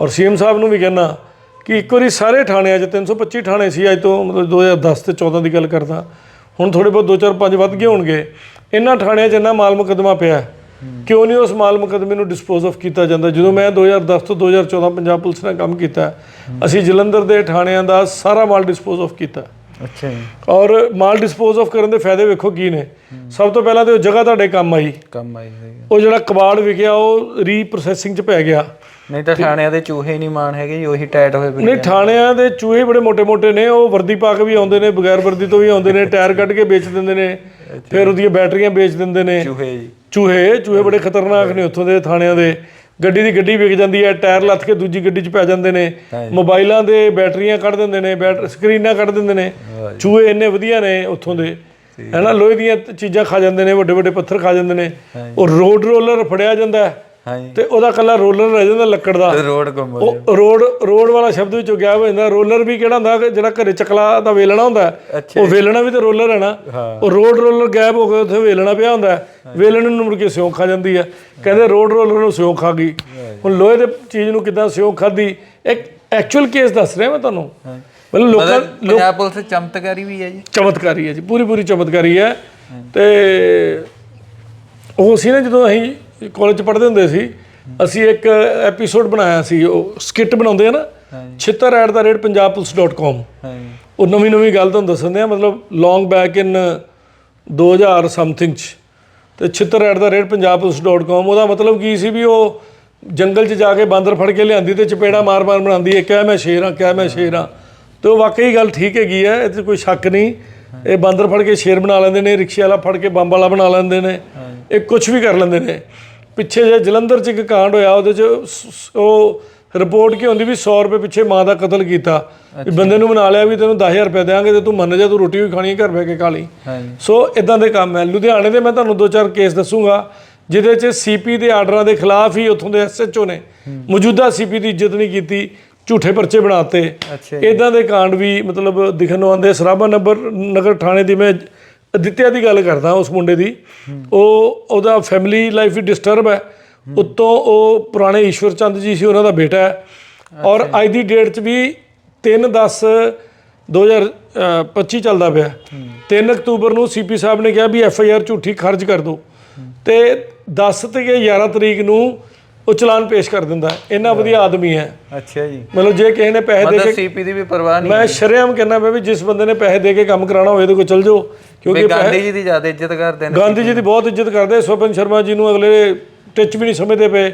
ਔਰ ਸੀਐਮ ਸਾਹਿਬ ਨੂੰ ਵੀ ਕਹਿਣਾ ਕਿ ਇੱਕ ਵਾਰੀ ਸਾਰੇ ਥਾਣਿਆਂ 'ਚ 325 ਥਾਣੇ ਸੀ ਅੱਜ ਤੋਂ ਮਤਲਬ 2010 ਤੇ 14 ਦੀ ਗੱਲ ਕਰਦਾ ਹੁਣ ਥੋੜੇ ਬਹੁਤ 2 4 5 ਵੱਧ ਗਏ ਹੋਣਗੇ। ਇਹਨਾਂ ਥਾਣਿਆਂ 'ਚ ਇੰਨਾ ਮਾਲ ਮੁਕੱਦਮਾ ਪਿਆ ਹੈ। ਕਿਉਂ ਨਹੀਂ ਉਸ ਮਾਲ ਮੁਕਦਮੇ ਨੂੰ ਡਿਸਪੋਜ਼ ਆਫ ਕੀਤਾ ਜਾਂਦਾ? ਜਦੋਂ ਮੈਂ 2010 ਤੋਂ 2014 ਪੰਜਾਬ ਪੁਲਿਸ ਨਾਲ ਕੰਮ ਕੀਤਾ ਅਸੀਂ ਜਲੰਧਰ ਦੇ ਥਾਣਿਆਂ ਦਾ ਸਾਰਾ ਮਾਲ ਡਿਸਪੋਜ਼ ਆਫ ਕੀਤਾ। ਅੱਛਾ ਔਰ ਮਾਲ ਡਿਸਪੋਜ਼ ਆਫ ਕਰਨ ਦੇ ਫਾਇਦੇ ਵੇਖੋ ਕੀ ਨੇ। ਸਭ ਤੋਂ ਪਹਿਲਾਂ ਤੇ ਉਹ ਜਗ੍ਹਾ ਤੁਹਾਡੇ ਕੰਮ ਆਈ। ਕੰਮ ਆਈ ਉਹ ਜਿਹੜਾ ਕਬਾੜ ਵਿਕਿਆ ਉਹ ਰੀਪ੍ਰੋਸੈਸਿੰਗ ਚ ਪੈ ਗਿਆ। ਨਹੀਂ ਤਾਂ ਥਾਣਿਆਂ ਦੇ ਚੂਹੇ ਨਹੀਂ ਮਾਨ ਹੈਗੇ ਜੀ ਉਹੀ ਟਾਇਟ ਹੋਏ ਪਏ ਨਹੀਂ ਥਾਣਿਆਂ ਦੇ ਚੂਹੇ ਬੜੇ ਮੋٹੇ-ਮੋਟੇ ਨੇ। ਉਹ ਵਰਦੀ ਪਾ ਕੇ ਵੀ ਆਉਂਦੇ ਨੇ ਬਗੈਰ ਵਰਦੀ ਤੋਂ ਵੀ ਆਉਂਦੇ ਨੇ ਟਾਇਰ ਕੱਢ ਕੇ ਵੇਚ ਦਿੰਦੇ ਨੇ ਫਿਰ ਉਹਦੀਆਂ ਬੈਟਰੀਆਂ ਵੇਚ ਦਿੰਦੇ ਨੇ। ਚੂਹੇ ਜੀ। ਚੂਹੇ ਚੂਹੇ ਬੜੇ ਖਤਰਨਾਕ ਨੇ ਉੱਥੋਂ ਦੇ ਥਾਣਿਆਂ ਦੇ। ਗੱਡੀ ਦੀ ਗੱਡੀ ਵਿਕ ਜਾਂਦੀ ਹੈ ਟਾਇਰ ਲੱਥ ਕੇ ਦੂਜੀ ਗੱਡੀ 'ਚ ਪੈ ਜਾਂਦੇ ਨੇ। ਮੋਬਾਈਲਾਂ ਦੇ ਬੈਟਰੀਆਂ ਕੱਢ ਦਿੰਦੇ ਨੇ ਬੈਟ ਸਕਰੀਨਾਂ ਕੱਢ ਦਿੰਦੇ ਨੇ। ਚੂਹੇ ਇੰਨੇ ਵਧੀਆ ਨੇ ਉੱਥੋਂ ਦੇ। ਹੈਨਾ ਲੋਹੇ ਦੀਆਂ ਚੀਜ਼ਾਂ ਖਾ ਜਾਂਦੇ ਨੇ ਵੱਡੇ ਵੱਡੇ ਪੱਥਰ ਖਾ ਜਾਂਦੇ ਨੇ। ਉਹ ਰੋਡ ਰੋਲਰ ਫੜਿਆ ਜਾਂਦਾ ਹੈ। ਹਾਂਜੀ ਤੇ ਉਹਦਾ ਕੱਲਾ ਰੋਲਰ ਰਹਿ ਜਾਂਦਾ ਲੱਕੜ ਦਾ। ਰੋਡ ਗੁੰਮ ਉਹ ਰੋਡ ਰੋਡ ਵਾਲਾ ਸ਼ਬਦ ਵਿੱਚੋਂ ਗਿਆ ਹੋ ਜਾਂਦਾ ਰੋਲਰ ਵੀ ਕਿਹੜਾ ਹੁੰਦਾ ਜਿਹੜਾ ਘਰੇ ਚਕਲਾ ਦਾ ਵੇਲਣਾ ਹੁੰਦਾ। ਹੈ। ਉਹ ਵੇਲਣਾ ਵੀ ਤੇ ਰੋਲਰ ਹੈ ਨਾ। ਉਹ ਰੋਡ ਰੋਲਰ ਗਾਇਬ ਹੋ ਗਿਆ ਉੱਥੇ ਵੇਲਣਾ ਪਿਆ ਹੁੰਦਾ। ਹੈ। ਵੇਲਣ ਨੂੰ ਮੁੜ ਕੇ ਸਿਉਂਖ ਖਾ ਜਾਂਦੀ ਹੈ। ਕਹਿੰਦੇ ਰੋਡ ਰੋਲਰ ਨੂੰ ਸਿਉਂਖ ਖਾ ਗਈ। ਹੁਣ ਲੋਹੇ ਦੇ ਚੀਜ਼ ਨੂੰ ਕਿਦਾਂ ਸਿਉਂਖ ਖਾਦੀ ਇੱਕ ਐਕਚੁਅਲ ਕੇਸ ਦੱਸ ਰਿਹਾ ਮੈਂ ਤੁਹਾਨੂੰ। ਮਤਲਬ ਲੋਕਾਂ ਪੰਜਾਬ ਪੁਲਿਸ ਚਮਤਕਾਰੀ ਵੀ ਹੈ ਜੀ। ਚਮਤਕਾਰੀ ਹੈ ਜੀ। ਪੂਰੀ ਪੂਰੀ ਚਮਤਕਾਰੀ ਹੈ। ਤੇ ਉਹ ਸੀ ਨਾ ਜਦੋਂ ਅਸੀਂ ਕਾਲਜ ਚ ਪੜ੍ਹਦੇ ਹੁੰਦੇ ਸੀ ਅਸੀਂ ਇੱਕ ਐਪੀਸੋਡ ਬਣਾਇਆ ਸੀ ਉਹ ਸਕਿੱਟ ਬਣਾਉਂਦੇ ਆ ਨਾ chittar@punjabpolice.com ਹਾਂਜੀ। ਉਹ ਨਵੀਂ ਨਵੀਂ ਗੱਲ ਤੁਹਾਨੂੰ ਦੱਸਣ ਆ ਮਤਲਬ ਲੌਂਗ ਬੈਕ ਇਨ 2000 ਸਮਥਿੰਗ ਚ। ਤੇ chittar@punjabpolice.com ਉਹਦਾ ਮਤਲਬ ਕੀ ਸੀ ਵੀ ਉਹ ਜੰਗਲ 'ਚ ਜਾ ਕੇ ਬਾਂਦਰ ਫੜ ਕੇ ਲਿਆਂਦੀ ਤੇ ਚਪੇੜਾ ਮਾਰ ਮਾਰ ਬਣਾਉਂਦੀ ਹੈ ਕਹਿ ਮੈਂ ਸ਼ੇਰ ਹਾਂ ਕਹਿ ਮੈਂ ਸ਼ੇਰ ਹਾਂ। ਤੇ ਉਹ ਵਾਕਈ ਗੱਲ ਠੀਕ ਹੈਗੀ ਹੈ ਇਹ 'ਚ ਕੋਈ ਸ਼ੱਕ ਨਹੀਂ। ਇਹ ਬਾਂਦਰ ਫੜ ਕੇ ਸ਼ੇਰ ਬਣਾ ਲੈਂਦੇ ਨੇ ਰਿਕਸ਼ੇ ਵਾਲਾ ਫੜ ਕੇ ਬੰਬ ਵਾਲਾ ਬਣਾ ਲੈਂਦੇ ਨੇ ਇਹ ਕੁਝ ਵੀ ਕਰ ਲੈਂਦੇ ਨੇ। ਪਿੱਛੇ ਜੇ ਜਲੰਧਰ 'ਚ ਇੱਕ ਕਾਂਡ ਹੋਇਆ ਉਹਦੇ 'ਚ ਉਹ ਰਿਪੋਰਟ ਕੀ ਹੁੰਦੀ ਵੀ 100 ਰੁਪਏ ਪਿੱਛੇ ਮਾਂ ਦਾ ਕਤਲ ਕੀਤਾ। ਵੀ ਬੰਦੇ ਨੂੰ ਬਣਾ ਲਿਆ ਵੀ ਤੈਨੂੰ 10000 ਰੁਪਏ ਦੇਵਾਂਗੇ ਤੇ ਤੂੰ ਮੰਨ ਜਾ ਤੂੰ ਰੋਟੀ ਵੀ ਖਾਣੀ ਹੈ ਘਰ ਬਹਿ ਕੇ ਖਾ ਲਈ। ਸੋ ਇਦਾਂ ਦੇ ਕੰਮ ਹੈ। ਲੁਧਿਆਣੇ ਦੇ ਮੈਂ ਤੁਹਾਨੂੰ ਦੋ ਚਾਰ ਕੇਸ ਦੱਸੂਗਾ ਜਿਹਦੇ 'ਚ ਸੀਪੀ ਦੇ ਆਰਡਰਾਂ ਦੇ ਖਿਲਾਫ ਹੀ ਉੱਥੋਂ ਦੇ ਐਸਐਚਓ ਨੇ ਮੌਜੂਦਾ ਸੀਪੀ ਦੀ ਇੱਜ਼ਤ ਨਹੀਂ ਕੀਤੀ ਝੂਠੇ ਪਰਚੇ ਬਣਾਤੇ। ਇਦਾਂ ਦੇ ਕਾਂਡ ਵੀ ਮਤਲਬ ਦਿਖਣ ਨੂੰ ਆਉਂਦੇ ਸਰਾਭਾ ਨੰਬਰ ਨਗਰ ਥਾਣੇ ਦੀ ਮੈਂ ਅਦਿੱਤਿਆ ਦੀ ਗੱਲ ਕਰਦਾ ਉਸ ਮੁੰਡੇ ਦੀ। ਉਹ ਉਹਦਾ ਫੈਮਿਲੀ ਲਾਈਫ ਵੀ ਡਿਸਟਰਬ ਹੈ। ਉੱਤੋਂ ਉਹ ਪੁਰਾਣੇ ਈਸ਼ਵਰ ਚੰਦ ਜੀ ਸੀ ਉਹਨਾਂ ਦਾ ਬੇਟਾ ਹੈ। ਔਰ ਅੱਜ ਦੀ ਡੇਟ 'ਚ ਵੀ 3 10 2025 ਚੱਲਦਾ ਪਿਆ। 3 ਅਕਤੂਬਰ ਨੂੰ ਸੀਪੀ ਸਾਹਿਬ ਨੇ ਕਿਹਾ ਵੀ ਐਫ ਆਈ ਆਰ ਝੂਠੀ ਖਰਚ ਕਰ ਦਿਓ। ਤੇ 10 ਤੇ 11 ਤਰੀਕ ਨੂੰ ਉਹ ਚਲਾਨ ਪੇਸ਼ ਕਰ ਦਿੰਦਾ। ਹੈ। ਇੰਨਾ ਵਧੀਆ ਆਦਮੀ ਹੈ। ਅੱਛਾ ਜੀ। ਮਤਲਬ ਜੇ ਕਿਸੇ ਨੇ ਪੈਸੇ ਦੇ ਮਤਲਬ ਕੇ ਸੀਪੀ ਦੀ ਵੀ ਪਰਵਾਹ ਨਹੀਂ ਮੈਂ ਸ਼ਰੇਆਮ ਕਹਿੰਦਾ ਮੈਂ ਵੀ ਜਿਸ ਬੰਦੇ ਨੇ ਪੈਸੇ ਦੇ ਕੇ ਕੰਮ ਕਰਾਉਣਾ ਹੋਵੇ ਤੇ ਕੋਈ ਚਲ ਜਾਓ ਕਿਉਂਕਿ ਵੀ ਗਾਂਧੀ ਜੀ ਦੀ ਜ਼ਿਆਦਾ ਇੱਜ਼ਤ ਕਰਦੇ ਨੇ। ਗਾਂਧੀ ਜੀ ਦੀ ਬਹੁਤ ਇੱਜ਼ਤ ਕਰਦੇ ਸਵਪਨ ਸ਼ਰਮਾ ਜੀ ਨੂੰ ਅਗਲੇ ਟਿੱਚ ਵੀ ਨਹੀਂ ਸਮਝਦੇ ਪਏ।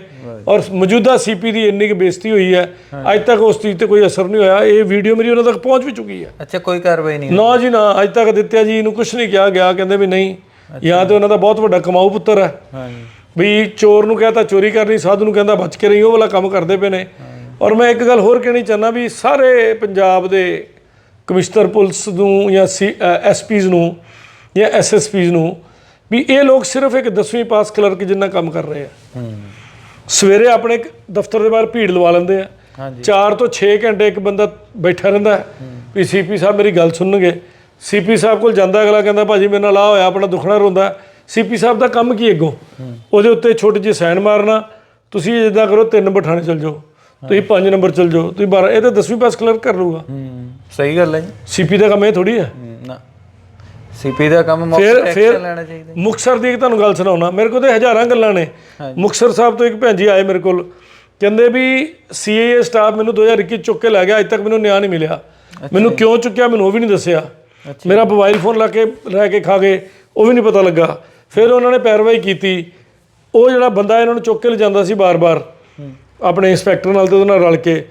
ਔਰ ਮੌਜੂਦਾ ਸੀਪੀ ਦੀ ਇੰਨੀ ਕੁ ਬੇਇੱਜ਼ਤੀ ਹੋਈ ਹੈ। ਅੱਜ ਤੱਕ ਉਸ ਚੀਜ਼ ਤੇ ਕੋਈ ਅਸਰ ਨਹੀਂ ਹੋਇਆ। ਇਹ ਵੀਡੀਓ ਮੇਰੀ ਉਹਨਾਂ ਤੱਕ ਪਹੁੰਚ ਵੀ ਚੁੱਕੀ ਹੈ। ਅੱਛਾ ਕੋਈ ਕਾਰਵਾਈ ਨਹੀਂ ਨਾ ਜੀ ਨਾ ਅੱਜ ਤੱਕ ਦਿੱਤਿਆ ਜੀ ਨੂੰ ਕੁਝ ਨਹੀਂ ਕਿਹਾ। ਗਿਆ ਕਹਿੰਦੇ ਵੀ ਨਹੀਂ। ਜਾਂ ਤੇ ਉਹਨਾਂ ਦਾ ਬਹੁਤ ਵੱਡਾ ਕਮਾਊ ਪੁੱਤਰ ਹੈ। ਹਾਂਜੀ। ਵੀ ਚੋਰ ਨੂੰ ਕਹਤਾ ਚੋਰੀ ਕਰਨੀ ਸਾਧੂ ਨੂੰ ਕਹਿੰਦਾ ਬਚ ਕੇ ਰਹੀ ਉਹ ਵਾਲਾ ਕੰਮ ਕਰਦੇ ਪਏ ਨੇ। ਔਰ ਮੈਂ ਇੱਕ ਗੱਲ ਹੋਰ ਕਹਿਣੀ ਚਾਹੁੰਦਾ ਵੀ ਸਾਰੇ ਪੰਜਾਬ ਦੇ ਕਮਿਸ਼ਨਰ ਪੁਲਿਸ ਨੂੰ ਜਾਂ ਐਸਪੀਜ਼ ਨੂੰ ਜਾਂ ਐਸਐਸਪੀਜ਼ ਨੂੰ ਵੀ ਇਹ ਲੋਕ ਸਿਰਫ ਇੱਕ 10ਵੀਂ ਪਾਸ ਕਲਰਕ ਜਿੰਨਾ ਕੰਮ ਕਰ ਰਹੇ ਆ। ਸਵੇਰੇ ਆਪਣੇ ਦਫ਼ਤਰ ਦੇ ਬਾਹਰ ਭੀੜ ਲਵਾ ਲੈਂਦੇ ਆ। 4 ਤੋਂ 6 ਘੰਟੇ ਇੱਕ ਬੰਦਾ ਬੈਠਾ ਰਹਿੰਦਾ ਵੀ ਸੀਪੀ ਸਾਹਿਬ ਮੇਰੀ ਗੱਲ ਸੁਣਨਗੇ। ਸੀਪੀ ਸਾਹਿਬ ਕੋਲ ਜਾਂਦਾ ਅਗਲਾ ਕਹਿੰਦਾ ਭਾਜੀ ਮੇਰੇ ਨਾਲ ਆ ਹੋਇਆ ਆਪਣਾ ਦੁਖਣਾ ਰੋਂਦਾ ਸੀਪੀ ਸਾਹਿਬ ਦਾ ਕੰਮ ਕੀ ਅੱਗੋਂ? ਉਹਦੇ ਉੱਤੇ ਛੋਟੀ ਜਿਹੀ ਸਾਈਨ ਮਾਰਨਾ। ਤੁਸੀਂ ਜਿੱਦਾਂ ਕਰੋ ਤਿੰਨ ਬਠਾਣੇ ਚਲ ਜਾਓ। ਤੁਸੀਂ 5 ਨੰਬਰ ਚਲ ਜਾਓ। ਤੁਸੀਂ 12 ਇਹ ਤਾਂ 10ਵੀਂ ਪਾਸ ਕਲਰ ਕਰ ਲੂਗਾ ਹੂੰ ਸਹੀ ਗੱਲ ਹੈ ਜੀ। ਸੀਪੀ ਦਾ ਕੰਮ ਇਹ ਥੋੜੀ ਹੈ। ਨਾ। ਸੀਪੀ ਦਾ ਕੰਮ ਫਿਰ ਫਿਰ ਲੈਣਾ ਚਾਹੀਦਾ ਮੁਕਸਰ ਦੀ ਤੁਹਾਨੂੰ ਗੱਲ ਸੁਣਾਉਣਾ। ਮੇਰੇ ਕੋਲ ਤੇ ਹਜ਼ਾਰਾਂ ਗੱਲਾਂ ਨੇ। ਮੁਕਸਰ ਸਾਹਿਬ ਤੋਂ ਇੱਕ ਭੈਣ ਜੀ ਆਏ ਮੇਰੇ ਕੋਲ। ਕਹਿੰਦੇ ਵੀ ਸੀਏਏ ਸਟਾਫ ਮੈਨੂੰ 2021 ਚੁੱਕ ਕੇ ਲੈ ਗਿਆ। ਅਜੇ ਤੱਕ ਮੈਨੂੰ ਨਿਆਂ ਨਹੀਂ ਮਿਲਿਆ। ਮੈਨੂੰ ਕਿਉਂ ਚੁੱਕਿਆ ਮੈਨੂੰ ਉਹ ਵੀ ਨਹੀਂ ਦੱਸਿਆ। ਮੇਰਾ ਮੋਬਾਈਲ ਫੋਨ ਲਾ ਕੇ ਲੈ ਕੇ ਖਾ ਗਏ। ਉਹ ਵੀ ਨਹੀਂ ਪਤਾ ਲੱਗਾ। ਫਿਰ ਉਹਨਾਂ ਨੇ ਪੈਰਵਾਈ ਕੀਤੀ। ਉਹ ਜਿਹੜਾ ਬੰਦਾ ਇਹਨਾਂ ਨੂੰ ਚੁੱਕ ਕੇ ਲਿਜਾਂਦਾ ਸੀ ਬਾਰ-ਬਾਰ ਆਪਣੇ ਇੰਸਪੈਕਟਰ ਨਾਲ ਤੇ ਉਹਦੇ ਨਾਲ ਰਲ ਕੇ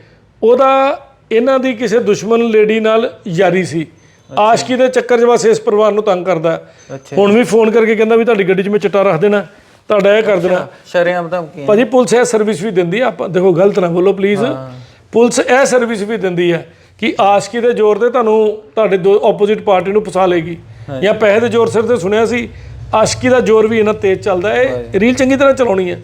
ਉਹਦਾ ਇਹਨਾਂ ਦੀ ਕਿਸੇ ਦੁਸ਼ਮਣ ਲੇਡੀ ਨਾਲ ਯਾਰੀ ਸੀ। ਆਸ਼ਕੀ ਦੇ ਚੱਕਰ 'ਚ ਬਸ ਇਸ ਪਰਿਵਾਰ ਨੂੰ ਤੰਗ ਕਰਦਾ। ਹੁਣ ਵੀ ਫੋਨ ਕਰਕੇ ਕਹਿੰਦਾ ਵੀ ਤੁਹਾਡੀ ਗੱਡੀ 'ਚ ਮੈਂ ਚਿੱਟਾ ਰੱਖ ਦੇਣਾ ਤੁਹਾਡਾ ਇਹ ਕਰ ਦੇਣਾ। ਸ਼ਰੇਆਮ ਧਮਕੀਆਂ। ਭਾਜੀ ਪੁਲਿਸ ਇਹ ਸਰਵਿਸ ਵੀ ਦਿੰਦੀ ਆ ਆਪਾਂ ਦੇਖੋ ਗਲਤ ਨਾ ਬੋਲੋ ਪਲੀਜ਼ ਪੁਲਿਸ ਇਹ ਸਰਵਿਸ ਵੀ ਦਿੰਦੀ ਹੈ ਕਿ ਆਸ਼ਕੀ ਦੇ ਜ਼ੋਰ ਤੇ ਤੁਹਾਨੂੰ ਤੁਹਾਡੇ ਦੋ ਆਪੋਜ਼ਿਟ ਪਾਰਟੀ ਨੂੰ ਫਸਾ ਲੇਗੀ ਜਾਂ ਪੈਸੇ ਦੇ ਜ਼ੋਰ ਸਿਰ ਤੇ ਸੁਣਿਆ ਸੀ ਆਸ਼ਕੀ ਦਾ ਜ਼ੋਰ ਵੀ ਇਹਨਾਂ ਤੇਜ਼ ਚੱਲਦਾ ਹੈ ਇਹ ਰੀਲ ਚੰਗੀ ਤਰ੍ਹਾਂ ਚਲਾਉਣੀ ਹੈ।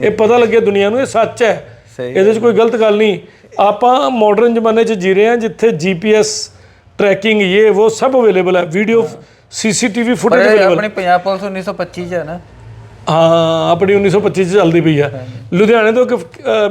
ਇਹ ਪਤਾ ਲੱਗੇ ਦੁਨੀਆ ਨੂੰ ਇਹ ਸੱਚ ਹੈ। ਇਹਦੇ 'ਚ ਕੋਈ ਗਲਤ ਗੱਲ ਨਹੀਂ। ਆਪਾਂ ਮਾਡਰਨ ਜ਼ਮਾਨੇ 'ਚ ਜੀ ਰਹੇ ਹਾਂ ਜਿੱਥੇ ਜੀਪੀਐਸ ਟਰੈਕਿੰਗ ਇਹ ਉਹ ਸਭ ਅਵੇਲੇਬਲ ਹੈ। ਵੀਡੀਓ ਸੀਸੀਟੀਵੀ ਫੁਟੇਜ ਅਵੇਲੇਬਲ ਆਪਣੀ ਪੰਜਾਬ ਪੁਲਿਸ 1925 ਚ ਹੈ ਨਾ। ਹਾਂ ਆਪਣੀ 1925 ਚ ਚੱਲਦੀ ਪਈ ਆ। ਲੁਧਿਆਣੇ ਤੋਂ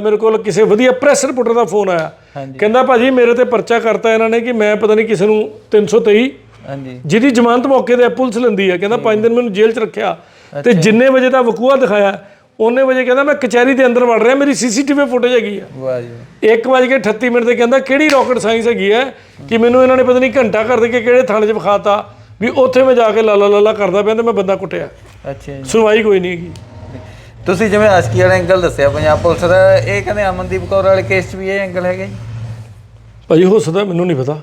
ਮੇਰੇ ਕੋਲ ਕਿਸੇ ਵਧੀਆ ਪ੍ਰੈਸ ਰਿਪੋਰਟਰ ਦਾ ਫੋਨ ਆਇਆ। ਕਹਿੰਦਾ ਭਾਜੀ ਮੇਰੇ ਤੇ ਪਰਚਾ ਕਰਤਾ ਇਹਨਾਂ ਨੇ ਕਿ ਮੈਂ ਪਤਾ ਨਹੀਂ ਕਿਸੇ ਨੂੰ 323 ਹਾਂਜੀ। ਜਿਹਦੀ ਜ਼ਮਾਨਤ ਮੌਕੇ ਤੇ ਪੁਲਿਸ ਲੈਂਦੀ ਹੈ ਕਹਿੰਦਾ 5 ਦਿਨ ਮੈਨੂੰ ਜੇਲ੍ਹ 'ਚ ਰੱਖਿਆ। ਤੇ ਜਿੰਨੇ ਵਜੇ ਦਾ ਵਕੂਆ ਦਿਖਾਇਆ ਉਹਨੇ ਵਜੇ ਕਹਿੰਦਾ ਮੈਂ ਕਚਹਿਰੀ ਦੇ ਅੰਦਰ ਵੜ ਰਿਹਾ ਮੇਰੀ ਸੀਸੀਟੀਵੀ ਫੁਟੇਜ ਹੈਗੀ ਆ। ਵਾਹ ਜੀ। 1:38 ਮਿੰਟ ਤੇ ਕਹਿੰਦਾ ਕਿਹੜੀ ਰਾਕਟ ਸਾਇੰਸ ਹੈਗੀ ਹੈ ਕਿ ਮੈਨੂੰ ਇਹਨਾਂ ਨੇ ਪਤਾ ਨਹੀਂ ਘੰਟਾ ਕਰ ਦੇ ਕੇ ਕਿਹੜੇ ਥਾਣੇ 'ਚ ਵਿਖਾਤਾ ਵੀ ਉੱਥੇ ਮੈਂ ਜਾ ਕੇ ਲਾਲਾ ਲਾਲਾ ਕਰਦਾ ਪਿਆ ਤੇ ਮੈਂ ਬੰਦਾ ਕੁੱਟਿਆ। ਅੱਛਾ ਜੀ। ਸੁਣਵਾਈ ਕੋਈ ਨਹੀਂ ਹੈਗੀ। ਤੁਸੀਂ ਜਿਵੇਂ ਆਸ਼ਕੀ ਵਾਲਾ ਐਂਗਲ ਦੱਸਿਆ ਪੰਜਾਬ ਪੁਲਿਸ ਦਾ ਇਹ ਕਹਿੰਦੇ ਅਮਨਦੀਪ ਕੌਰ ਵਾਲੇ ਕੇਸ 'ਚ ਵੀ ਇਹ ਐਂਗਲ ਹੈਗਾ ਜੀ? ਭਾਜੀ ਹੋ ਸਕਦਾ ਮੈਨੂੰ ਨਹੀਂ ਪਤਾ।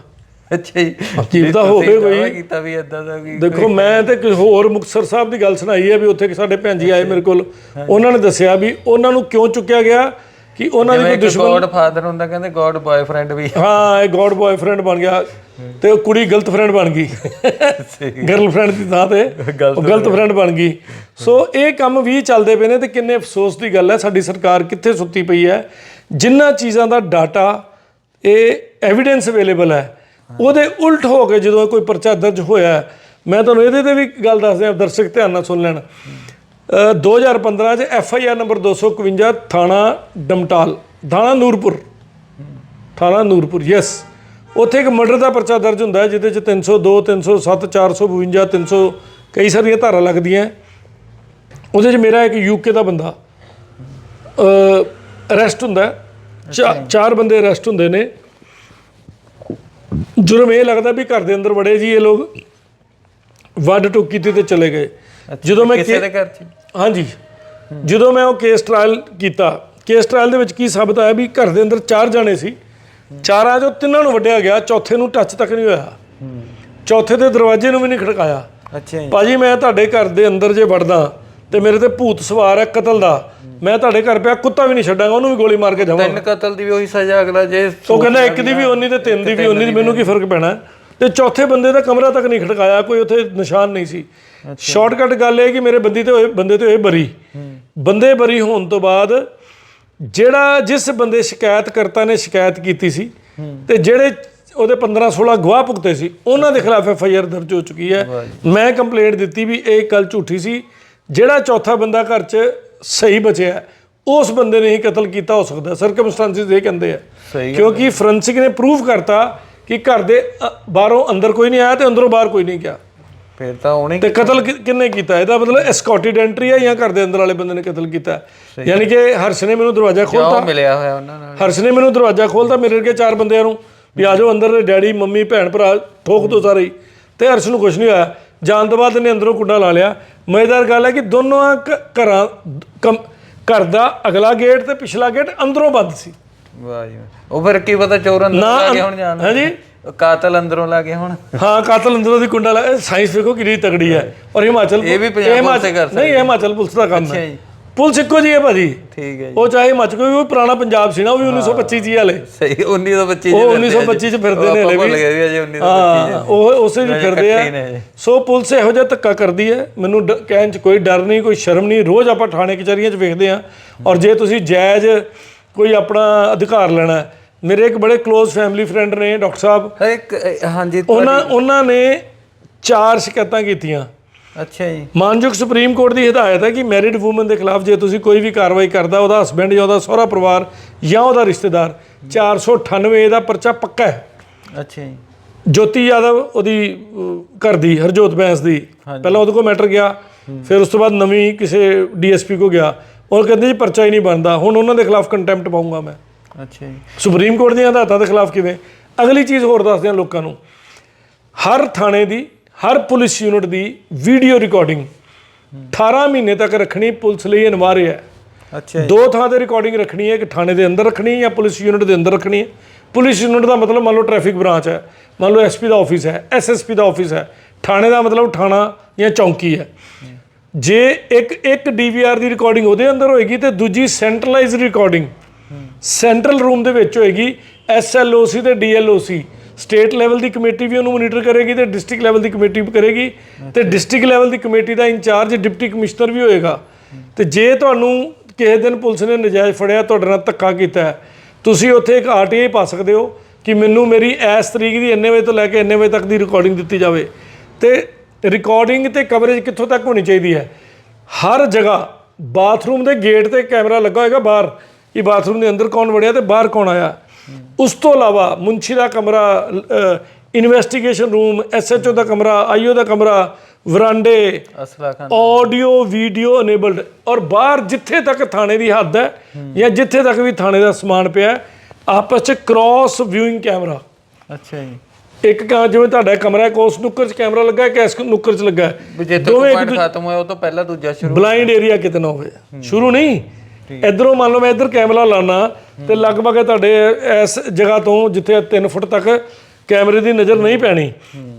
ਅੱਛਾ ਜੀ। ਤੁਸੀਂ ਹੋਵੇ ਕੋਈ। ਕੀਤਾ ਵੀ ਇਦਾਂ ਦਾ ਵੀ। ਦੇਖੋ ਮੈਂ ਤੇ ਕਿਸੇ ਹੋਰ ਮੁਕਤਸਰ ਸਾਹਿਬ ਦੀ ਗੱਲ ਸੁਣਾਈ ਹੈ ਵੀ ਉੱਥੇ ਸਾਡੇ ਭੈਣ ਜੀ ਆਏ ਮੇਰੇ ਕੋਲ। ਉਹਨਾਂ ਨੇ ਦੱਸਿਆ ਵੀ ਉਹਨਾਂ ਨੂੰ ਕਿਉਂ ਚੁੱਕਿਆ ਗਿਆ ਕਿ ਉਹਨਾਂ ਦੀ ਕੋਈ ਦੁਸ਼ਮਣ ਗੋਡ ਫਾਦਰ ਹੁੰਦਾ ਕਹਿੰਦੇ ਗੋਡ ਬॉयਫ੍ਰੈਂਡ ਵੀ। ਹਾਂ ਇਹ ਗੋਡ ਬॉयਫ੍ਰੈਂਡ ਬਣ ਗਿਆ ਤੇ ਉਹ ਕੁੜੀ ਗਲਤ ਫਰੈਂਡ ਬਣ ਗਈ। ਗਰਲਫ੍ਰੈਂਡ ਦੀ ਥਾਂ ਤੇ ਗਲਤ ਫਰੈਂਡ ਬਣ ਗਈ। ਸੋ ਇਹ ਕੰਮ ਵੀ ਚੱਲਦੇ ਪਏ ਨੇ ਤੇ ਕਿੰਨੇ ਅਫਸੋਸ ਦੀ ਗੱਲ ਹੈ ਸਾਡੀ ਸਰਕਾਰ ਕਿੱਥੇ ਸੁੱਤੀ ਪਈ ਹੈ। ਜਿੰਨਾ ਚੀਜ਼ਾਂ ਦਾ ਡਾਟਾ ਇਹ ਐਵੀਡੈਂਸ ਅਵੇਲੇਬਲ ਹੈ। ਉਹਦੇ ਉਲਟ ਹੋ ਕੇ ਜਦੋਂ ਕੋਈ ਪਰਚਾ ਦਰਜ ਹੋਇਆ ਮੈਂ ਤੁਹਾਨੂੰ ਇਹਦੇ ਤੇ ਵੀ ਗੱਲ ਦੱਸ ਦਿਆਂ ਦਰਸ਼ਕ ਧਿਆਨ ਨਾਲ ਸੁਣ ਲੈਣ। ਅ, 2015 ਚ ਐਫ ਆਈ ਆਰ ਨੰਬਰ 251 ਥਾਣਾ ਡਮਟਾਲ ਥਾਣਾ ਨੂਰਪੁਰ। ਥਾਣਾ ਨੂਰਪੁਰ ਯੈਸ। ਉੱਥੇ ਇੱਕ ਮਰਡਰ ਦਾ ਪਰਚਾ ਦਰਜ ਹੁੰਦਾ ਹੈ ਜਿਹਦੇ ਚ 302 307 452 300 ਕਈ ਸਾਰੀਆਂ ਧਾਰਾ ਲੱਗਦੀਆਂ। ਉਹਦੇ ਚ ਮੇਰਾ ਇੱਕ ਯੂਕੇ ਦਾ ਬੰਦਾ। ਅਰੈਸਟ ਹੁੰਦਾ ਚਾਰ ਬੰਦੇ ਅਰੈਸਟ ਹੁੰਦੇ ਨੇ। ਜੁਰਮ ਇਹ ਲੱਗਦਾ ਵੀ ਘਰ ਦੇ ਅੰਦਰ ਵੜੇ ਜੀ ਇਹ ਲੋਕ। ਵੱਡ ਟੁੱਕ ਕੀਤੀ ਤੇ ਚਲੇ ਗਏ। ਜਦੋਂ ਮੈਂ ਕਿਸੇ ਦੇ ਘਰ 'ਚ ਹਾਂਜੀ। ਜਦੋਂ ਮੈਂ ਉਹ ਕੇਸ ਟ੍ਰਾਇਲ ਕੀਤਾ ਕੇਸ ਟ੍ਰਾਇਲ ਦੇ ਵਿੱਚ ਕੀ ਸਾਬਤ ਆਇਆ ਵੀ ਘਰ ਦੇ ਅੰਦਰ ਚਾਰ ਜਾਣੇ ਸੀ। ਚਾਰਾਂ ਚੋਂ ਤਿੰਨਾਂ ਨੂੰ ਵੱਢਿਆ ਗਿਆ ਚੌਥੇ ਨੂੰ ਟੱਚ ਤੱਕ ਨਹੀਂ ਹੋਇਆ। ਚੌਥੇ ਦੇ ਦਰਵਾਜ਼ੇ ਨੂੰ ਵੀ ਨਹੀਂ ਖੜਕਾਇਆ। ਅੱਛਾ ਜੀ। ਭਾਜੀ ਮੈਂ ਤੁਹਾਡੇ ਘਰ ਦੇ ਅੰਦਰ ਜੇ ਵੜਦਾ ਤੇ ਮੇਰੇ ਤੇ ਭੂਤ ਸਵਾਰ ਹੈ ਕਤਲ ਦਾ। ਮੈਂ ਤੁਹਾਡੇ ਘਰ ਪਿਆ ਕੁੱਤਾ ਵੀ ਨਹੀਂ ਛੱਡਾਂਗਾ ਉਹਨੂੰ ਵੀ ਗੋਲੀ ਮਾਰ ਕੇ ਜਾਵਾਂਗਾ। ਤਿੰਨ ਕਤਲ ਦੀ ਵੀ ਉਹੀ ਸਜ਼ਾ ਅਗਲਾ ਜੇ ਉਹ ਕਹਿੰਦਾ ਇੱਕ ਦੀ ਵੀ ਉਨੀ ਤੇ ਤਿੰਨ ਦੀ ਵੀ ਉਨੀ ਮੈਨੂੰ ਕੀ ਫ਼ਰਕ ਪੈਣਾ? ਤੇ ਚੌਥੇ ਬੰਦੇ ਦਾ ਕਮਰਾ ਤੱਕ ਨਹੀਂ ਖੜਕਾਇਆ ਕੋਈ ਉੱਥੇ ਨਿਸ਼ਾਨ ਨਹੀਂ ਸੀ। ਸ਼ਾਰਟਕਟ ਗੱਲ ਇਹ ਕਿ ਮੇਰੇ ਬੰਦੀ ਤੇ ਹੋਏ ਬੰਦੇ ਤੇ ਹੋਏ ਬਰੀ। ਬੰਦੇ ਬਰੀ ਹੋਣ ਤੋਂ ਬਾਅਦ ਜਿਹੜਾ ਜਿਸ ਬੰਦੇ ਸ਼ਿਕਾਇਤਕਰਤਾ ਨੇ ਸ਼ਿਕਾਇਤ ਕੀਤੀ ਸੀ ਤੇ ਜਿਹੜੇ ਉਹਦੇ 15 16 ਗਵਾਹ ਭੁਗਤੇ ਸੀ ਉਹਨਾਂ ਦੇ ਖਿਲਾਫ ਐਫ ਆਈ ਆਰ ਦਰਜ ਹੋ ਚੁੱਕੀ ਹੈ। ਮੈਂ ਕੰਪਲੇਂਟ ਦਿੱਤੀ ਵੀ ਇਹ ਗੱਲ ਝੂਠੀ ਸੀ। ਜਿਹੜਾ ਚੌਥਾ ਬੰਦਾ ਘਰ 'ਚ ਸਹੀ ਬਚਿਆ ਉਸ ਬੰਦੇ ਨੇ ਹੀ ਕਤਲ ਕੀਤਾ ਹੋ ਸਕਦਾ ਸਰਕਮਸਟੈਂਸਿਸ ਇਹ ਕਹਿੰਦੇ ਆ। ਕਿਉਂਕਿ ਫੋਰੈਂਸਿਕ ਨੇ ਪ੍ਰੂਵ ਕਰਤਾ ਕਿ ਘਰ ਦੇ ਬਾਹਰੋਂ ਅੰਦਰ ਕੋਈ ਨਹੀਂ ਆਇਆ ਤੇ ਅੰਦਰੋਂ ਬਾਹਰ ਕੋਈ ਨਹੀਂ ਗਿਆ। ਫਿਰ ਤਾਂ ਉਹਨੇ ਤੇ ਕਤਲ ਕਿ- ਕਿਹਨੇ ਕੀਤਾ? ਇਹਦਾ ਮਤਲਬ ਐਸਕॉटेड ਐਂਟਰੀ ਹੈ ਜਾਂ ਘਰ ਦੇ ਅੰਦਰ ਵਾਲੇ ਬੰਦੇ ਨੇ ਕਤਲ ਕੀਤਾ ਯਾਨੀ ਕਿ ਹਰਸ਼ ਨੇ ਮੈਨੂੰ ਦਰਵਾਜ਼ਾ ਖੋਲਤਾ ਮਿਲਿਆ ਹੋਇਆ ਉਹਨਾਂ ਨਾਲ। ਹਰਸ਼ ਨੇ ਮੈਨੂੰ ਦਰਵਾਜ਼ਾ ਖੋਲਤਾ ਮੇਰੇ ਵਰਗੇ ਚਾਰ ਬੰਦਿਆਂ ਨੂੰ। ਵੀ ਆ ਜਾਓ ਅੰਦਰ ਡੈਡੀ ਮੰਮੀ ਭੈਣ ਭਰਾ ਠੋਕ ਦੋ ਸਾਰੇ ਤੇ ਹਰਸ਼ ਨੂੰ ਕੁਝ ਨਹੀਂ ਹੋਇਆ। ਜਾਣ ਤੋਂ ਬਾਅਦ ਇਹਨੇ ਅੰਦਰੋਂ ਕੁੰਡਾ ਲਾ ਲਿਆ। ਮਜ਼ੇਦਾਰ ਗੱਲ ਹੈ ਕਿ ਦੋਨੋਂ ਘਰਾਂ ਘਰ ਦਾ ਅਗਲਾ ਗੇਟ ਤੇ ਪਿਛਲਾ ਗੇਟ ਅੰਦਰੋਂ ਬੰਦ ਸੀ। ਵਾਹ ਜੀ। ਉਹ ਫਿਰ ਕੀ ਪਤਾ ਚੋਰ ਅੰਦਰ ਲਾ ਕੇ ਹੁਣ ਜਾਣ। ਹਾਂਜੀ। ਕਾਤਲ ਅੰਦਰੋਂ ਲਾ ਕੇ ਹੁਣ। ਹਾਂ ਕਾਤਲ ਅੰਦਰੋਂ ਦੀ ਕੁੰਡਾ ਲਾ ਸਾਇੰਸ ਵੇਖੋ ਕਿੰਨੀ ਤਗੜੀ ਹੈ। ਔਰ ਹਿਮਾਚਲ ਇਹ ਵੀ ਪੰਜਾਬ ਪੁਲਿਸ ਕਰ ਨਹੀਂ ਹਿਮਾਚਲ ਪੁਲਿਸ ਦਾ ਕੰਮ ਅੱਛਾ ਹੈ ਜੀ। ਪੁਲਿਸ ਇੱਕੋ ਜੀ ਹੈ ਭਾਜੀ। ਠੀਕ ਹੈ ਜੀ। ਉਹ ਚਾਹੇ ਹਿਮਾਚਲ ਕੋਈ ਵੀ ਪੁਰਾਣਾ ਪੰਜਾਬ ਸੀ ਨਾ ਉਹ ਵੀ 1925 ਜੀ ਵਾਲੇ। ਸਹੀ 1925 ਉਹ 1925 ਚ ਫਿਰਦੇ ਨੇ ਹਲੇ ਵੀ। ਅਜੇ 1925 ਹਾਂ ਉਹ ਉਸੇ ਵੀ ਫਿਰਦੇ ਆ। ਸੋ ਪੁਲਿਸ ਇਹੋ ਜਿਹਾ ਧੱਕਾ ਕਰਦੀ ਹੈ। ਮੈਨੂੰ ਕਹਿਣ ਚ ਕੋਈ ਡਰ ਨਹੀਂ ਕੋਈ ਸ਼ਰਮ ਨਹੀਂ। ਰੋਜ਼ ਆਪਾਂ ਥਾਣੇ ਕਚਹਿਰੀਆਂ 'ਚ ਵੇਖਦੇ ਆ ਔਰ ਜੇ ਤੁਸੀਂ ਜਾਇਜ਼ ਕੋਈ ਆਪਣਾ ਅਧਿਕਾਰ ਲੈਣਾ ਮੇਰੇ ਇੱਕ ਬੜੇ ক্লোਜ਼ ਫੈਮਿਲੀ ਫਰੈਂਡ ਨੇ ਡਾਕਟਰ ਸਾਹਿਬ। ਇੱਕ ਹਾਂਜੀ ਉਹਨਾਂ ਉਹਨਾਂ ਨੇ ਚਾਰ ਸ਼ਿਕਾਇਤਾਂ ਕੀਤੀਆਂ। ਅੱਛਾ ਜੀ। ਮਾਨਯੋਗ ਸੁਪਰੀਮ ਕੋਰਟ ਦੀ ਹਦਾਇਤ ਹੈ ਕਿ ਮੈਰਿਡ ਔਮਨ ਦੇ ਖਿਲਾਫ ਜੇ ਤੁਸੀਂ ਕੋਈ ਵੀ ਕਾਰਵਾਈ ਕਰਦਾ ਉਹਦਾ ਹਸਬੈਂਡ ਜਾਂ ਉਹਦਾ ਸਹੁਰਾ ਪਰਿਵਾਰ ਜਾਂ ਉਹਦਾ ਰਿਸ਼ਤੇਦਾਰ 498 ਦਾ ਪਰਚਾ ਪੱਕਾ ਹੈ। ਅੱਛਾ ਜੀ। ਜੋਤੀ ਯਾਦਵ ਉਹਦੀ ਘਰ ਦੀ ਹਰਜੋਤ ਬੈਂਸ ਦੀ। ਪਹਿਲਾਂ ਉਹਦੇ ਕੋਲ ਮੈਟਰ ਗਿਆ ਫਿਰ ਉਸ ਤੋਂ ਬਾਅਦ ਨਵੀਂ ਕਿਸੇ ਡੀਐਸਪੀ ਕੋ ਗਿਆ। ਉਹ ਕਹਿੰਦੇ ਜੀ ਪਰਚਾ ਹੀ ਨਹੀਂ ਬਣਦਾ। ਹੁਣ ਉਹਨਾਂ ਦੇ ਖਿਲਾਫ ਕੰਟੈਂਪਟ ਪਾਉਂਗਾ ਮੈਂ। ਅੱਛਾ ਜੀ। ਸੁਪਰੀਮ ਕੋਰਟ ਦੀਆਂ ਹਦਾਇਤਾਂ ਦੇ ਖਿਲਾਫ ਕਿਵੇਂ? ਅਗਲੀ ਚੀਜ਼ ਹੋਰ ਦੱਸਦੇ ਹਾਂ ਲੋਕਾਂ ਨੂੰ। ਹਰ ਥਾਣੇ ਦੀ ਹਰ ਪੁਲਿਸ ਯੂਨਿਟ ਦੀ ਵੀਡੀਓ ਰਿਕਾਰਡਿੰਗ 18 ਮਹੀਨੇ ਤੱਕ ਰੱਖਣੀ ਪੁਲਿਸ ਲਈ ਅਨਿਵਾਰਿਆ ਹੈ। ਅੱਛਾ ਦੋ ਥਾਂ ਤੇ ਰਿਕਾਰਡਿੰਗ ਰੱਖਣੀ ਹੈ ਕਿ ਥਾਣੇ ਦੇ ਅੰਦਰ ਰੱਖਣੀ ਹੈ ਜਾਂ ਪੁਲਿਸ ਯੂਨਿਟ ਦੇ ਅੰਦਰ ਰੱਖਣੀ ਹੈ। ਪੁਲਿਸ ਯੂਨਿਟ ਦਾ ਮਤਲਬ ਮੰਨ ਲਓ ਟ੍ਰੈਫਿਕ ਬ੍ਰਾਂਚ ਹੈ ਮੰਨ ਲਓ ਐਸਪੀ ਦਾ ਆਫਿਸ ਹੈ ਐਸਐਸਪੀ ਦਾ ਆਫਿਸ ਹੈ। ਥਾਣੇ ਦਾ ਮਤਲਬ ਥਾਣਾ ਜਾਂ ਚੌਂਕੀ ਹੈ। ਜੇ ਇੱਕ ਇੱਕ ਡੀਵੀਆਰ ਦੀ ਰਿਕਾਰਡਿੰਗ ਉਹਦੇ ਅੰਦਰ ਹੋਏਗੀ ਤੇ ਦੂਜੀ ਸੈਂਟਰਲਾਈਜ਼ਡ ਰਿਕਾਰਡਿੰਗ ਸੈਂਟਰਲ ਰੂਮ ਦੇ ਵਿੱਚ ਹੋਏਗੀ। ਐਸਐਲਓਸੀ ਤੇ ਡੀਐਲਓਸੀ ਸਟੇਟ ਲੈਵਲ ਦੀ ਕਮੇਟੀ ਵੀ ਉਹਨੂੰ ਮੋਨੀਟਰ ਕਰੇਗੀ ਤੇ ਡਿਸਟ੍ਰਿਕਟ ਲੈਵਲ ਦੀ ਕਮੇਟੀ ਵੀ ਕਰੇਗੀ ਤੇ ਡਿਸਟ੍ਰਿਕਟ ਲੈਵਲ ਦੀ ਕਮੇਟੀ ਦਾ ਇੰਚਾਰਜ ਡਿਪਟੀ ਕਮਿਸ਼ਨਰ ਵੀ ਹੋਏਗਾ। ਤੇ ਜੇ ਤੁਹਾਨੂੰ ਕਿਸੇ ਦਿਨ ਪੁਲਿਸ ਨੇ ਨਜਾਇਜ਼ ਫੜਿਆ ਤੁਹਾਡੇ ਨਾਲ ਧੱਕਾ ਕੀਤਾ ਤੁਸੀਂ ਉੱਥੇ ਇੱਕ ਆਰਟੀਆਈ ਪਾ ਸਕਦੇ ਹੋ ਕਿ ਮੈਨੂੰ ਮੇਰੀ ਇਸ ਤਰੀਕ ਦੀ ਇੰਨੇ ਵਜੇ ਤੋਂ ਲੈ ਕੇ ਇੰਨੇ ਵਜੇ ਤੱਕ ਦੀ ਰਿਕਾਰਡਿੰਗ ਦਿੱਤੀ ਜਾਵੇ। ਤੇ ਰਿਕਾਰਡਿੰਗ ਤੇ ਕਵਰੇਜ ਕਿੱਥੋਂ ਤੱਕ ਹੋਣੀ ਚਾਹੀਦੀ ਹੈ? ਹਰ ਜਗ੍ਹਾ ਬਾਥਰੂਮ ਦੇ ਗੇਟ ਤੇ ਕੈਮਰਾ ਲੱਗਾ ਹੋਏਗਾ ਬਾਹਰ ਕਿ ਬਾਥਰੂਮ ਦੇ ਅੰਦਰ ਕੌਣ ਵੜਿਆ ਤੇ ਬਾਹਰ ਕੌਣ ਆਇਆ। ਉਸ ਤੋਂ ਇਲਾਵਾ ਮੁੰਸ਼ੀ ਦਾ ਕਮਰਾ ਇਨਵੈਸਟੀਗੇਸ਼ਨ ਰੂਮ ਐਸਐਚਓ ਦਾ ਕਮਰਾ ਆਈਓ ਦਾ ਕਮਰਾ ਵਰਾਂਡੇ ਆਡੀਓ ਵੀਡੀਓ ਅਨੇਬਲਡ ਔਰ ਬਾਹਰ ਜਿੱਥੇ ਤੱਕ ਥਾਣੇ ਦੀ ਹੱਦ ਹੈ ਜਾਂ ਜਿੱਥੇ ਤੱਕ ਵੀ ਥਾਣੇ ਦਾ ਸਮਾਨ ਪਿਆ ਆਪਸ ਚ ਕ੍ਰਾਸ ਵਿਊਇੰਗ ਕੈਮਰਾ ਅੱਛਾ ਜੀ। ਇੱਕ ਕਾ ਜਿਵੇਂ ਤੁਹਾਡਾ ਕਮਰਾ ਹੈ ਕੋਸ ਨੁੱਕਰ ਚ ਕੈਮਰਾ ਲੱਗਾ ਹੈ ਕਿ ਇਸ ਨੁੱਕਰ ਚ ਲੱਗਾ ਦੋਵੇਂ ਇੱਕ ਖਤਮ ਹੋਇਆ ਉਹ ਤੋਂ ਪਹਿਲਾਂ ਦੂਜਾ ਸ਼ੁਰੂ ਬਲਾਈਂਡ ਏਰੀਆ ਕਿਤੇ ਨਾ ਹੋਵੇ। ਸ਼ੁਰੂ ਨਹੀਂ। ਇਧਰੋਂ ਮੰਨ ਲਓ ਮੈਂ ਇਧਰ ਕੈਮਰਾ ਲਾਣਾ ਤੇ ਲਗਭਗ ਤੁਹਾਡੇ ਇਸ ਜਗ੍ਹਾ ਤੋਂ ਜਿੱਥੇ 3 ਫੁੱਟ ਤੱਕ ਕੈਮਰੇ ਦੀ ਨਜ਼ਰ ਨਹੀਂ ਪੈਣੀ,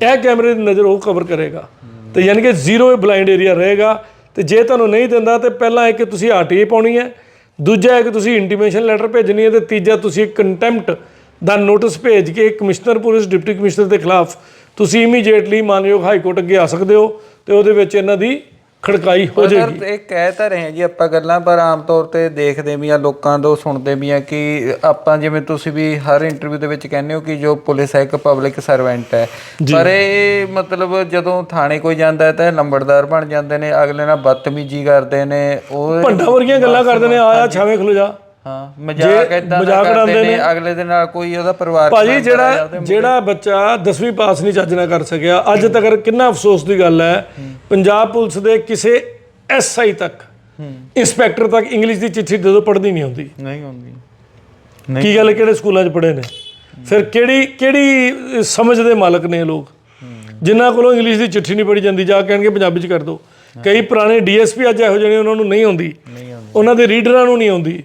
ਇਹ ਕੈਮਰੇ ਦੀ ਨਜ਼ਰ ਉਹ ਕਵਰ ਕਰੇਗਾ। ਤੇ ਯਾਨੀ ਕਿ ਜ਼ੀਰੋ ਇਹ ਬਲਾਈਂਡ ਏਰੀਆ ਰਹੇਗਾ। ਤੇ ਜੇ ਤੁਹਾਨੂੰ ਨਹੀਂ ਦਿੰਦਾ, ਤੇ ਪਹਿਲਾਂ ਇੱਕ ਤੁਸੀਂ ਆਰਟੀਏ ਪਾਉਣੀ ਹੈ, ਦੂਜਾ ਹੈ ਕਿ ਤੁਸੀਂ ਇੰਟੀਮੇਸ਼ਨ ਲੈਟਰ ਭੇਜਣੀ ਹੈ, ਤੇ ਤੀਜਾ ਤੁਸੀਂ ਕੰਟੈਂਪਟ ਦਾ ਨੋਟਿਸ ਭੇਜ ਕੇ ਕਮਿਸ਼ਨਰ, ਪੁਲਿਸ, ਡਿਪਟੀ ਕਮਿਸ਼ਨਰ ਦੇ ਖਿਲਾਫ ਤੁਸੀਂ ਇਮੀਡੀਏਟਲੀ ਮਾਨਯੋਗ ਹਾਈ ਕੋਰਟ ਅੱਗੇ ਆ ਸਕਦੇ ਹੋ, ਤੇ ਉਹਦੇ ਵਿੱਚ ਇਹਨਾਂ ਦੀ ਖੜਕਾਈ ਹੋ ਜਾਏਗੀ। ਇਹ ਕਹਿ ਤਾਂ ਰਹੇ ਜੀ ਆਪਾਂ ਗੱਲਾਂ ਪਰ ਆਮ ਤੌਰ ਤੇ ਦੇਖਦੇ ਵੀ ਆ ਲੋਕਾਂ ਤੋਂ ਸੁਣਦੇ ਵੀ ਆ ਕਿ ਆਪਾਂ ਜਿਵੇਂ ਤੁਸੀਂ ਵੀ ਹਰ ਇੰਟਰਵਿਊ ਦੇ ਵਿੱਚ ਕਹਿੰਦੇ ਹੋ ਕਿ ਜੋ ਪੁਲਿਸ ਹੈ ਇੱਕ ਪਬਲਿਕ ਸਰਵੈਂਟ ਹੈ। ਪਰ ਇਹ ਮਤਲਬ ਜਦੋਂ ਥਾਣੇ ਕੋਈ ਜਾਂਦਾ ਹੈ ਤਾਂ ਲੰਬੜਦਾਰ ਬਣ ਜਾਂਦੇ ਨੇ ਅਗਲੇ ਨਾਲ ਬਦਤਮੀਜੀ ਕਰਦੇ ਨੇ ਉਹ ਭੰਡਾ ਵਰਗੀਆਂ ਗੱਲਾਂ ਕਰਦੇ ਨੇ ਆਇਆ ਛਾਵੇਂ ਖਲੋ ਜਾ। ਹਾਂ ਮਜ਼ਾਕ ਇਦਾਂ ਕਰਦੇ ਨੇ ਅਗਲੇ ਦੇ ਨਾਲ ਕੋਈ ਉਹਦਾ ਪਰਿਵਾਰ ਭਾਜੀ ਜਿਹੜਾ ਜਿਹੜਾ ਬੱਚਾ 10ਵੀਂ ਪਾਸ ਨਹੀਂ ਚੱਜ ਨਾਲ ਕਰ ਸਕਿਆ ਅੱਜ ਤੱਕ ਕਿੰਨਾ ਅਫਸੋਸ ਦੀ ਗੱਲ ਹੈ ਪੰਜਾਬ ਪੁਲਿਸ ਦੇ ਕਿਸੇ ਐਸਆਈ ਤੱਕ ਇੰਸਪੈਕਟਰ ਤੱਕ ਇੰਗਲਿਸ਼ ਦੀ ਚਿੱਠੀ ਜਦੋਂ ਪੜ੍ਹਦੀ ਨਹੀਂ ਹੁੰਦੀ। ਨਹੀਂ ਹੁੰਦੀ। ਕੀ ਗੱਲ ਕਿਹੜੇ ਸਕੂਲਾਂ 'ਚ ਪੜ੍ਹੇ ਨੇ? ਫਿਰ ਕਿਹੜੀ ਕਿਹੜੀ ਸਮਝ ਦੇ ਮਾਲਕ ਨੇ ਲੋਕ? ਜਿਨ੍ਹਾਂ ਕੋਲੋਂ ਇੰਗਲਿਸ਼ ਦੀ ਚਿੱਠੀ ਨਹੀਂ ਪੜ੍ਹੀ ਜਾਂਦੀ ਜਾ ਕੇ ਕਹਿਣਗੇ ਪੰਜਾਬੀ 'ਚ ਕਰ ਦਿਓ ਕਈ ਪੁਰਾਣੇ ਡੀਐਸਪੀ ਅੱਜ ਇਹੋ ਜਿਹੇ ਨੇ ਉਹਨਾਂ ਨੂੰ ਨਹੀਂ ਆਉਂਦੀ। ਉਹਨਾਂ ਦੇ ਰੀਡਰਾਂ ਨੂੰ ਨਹੀਂ ਆਉਂਦੀ।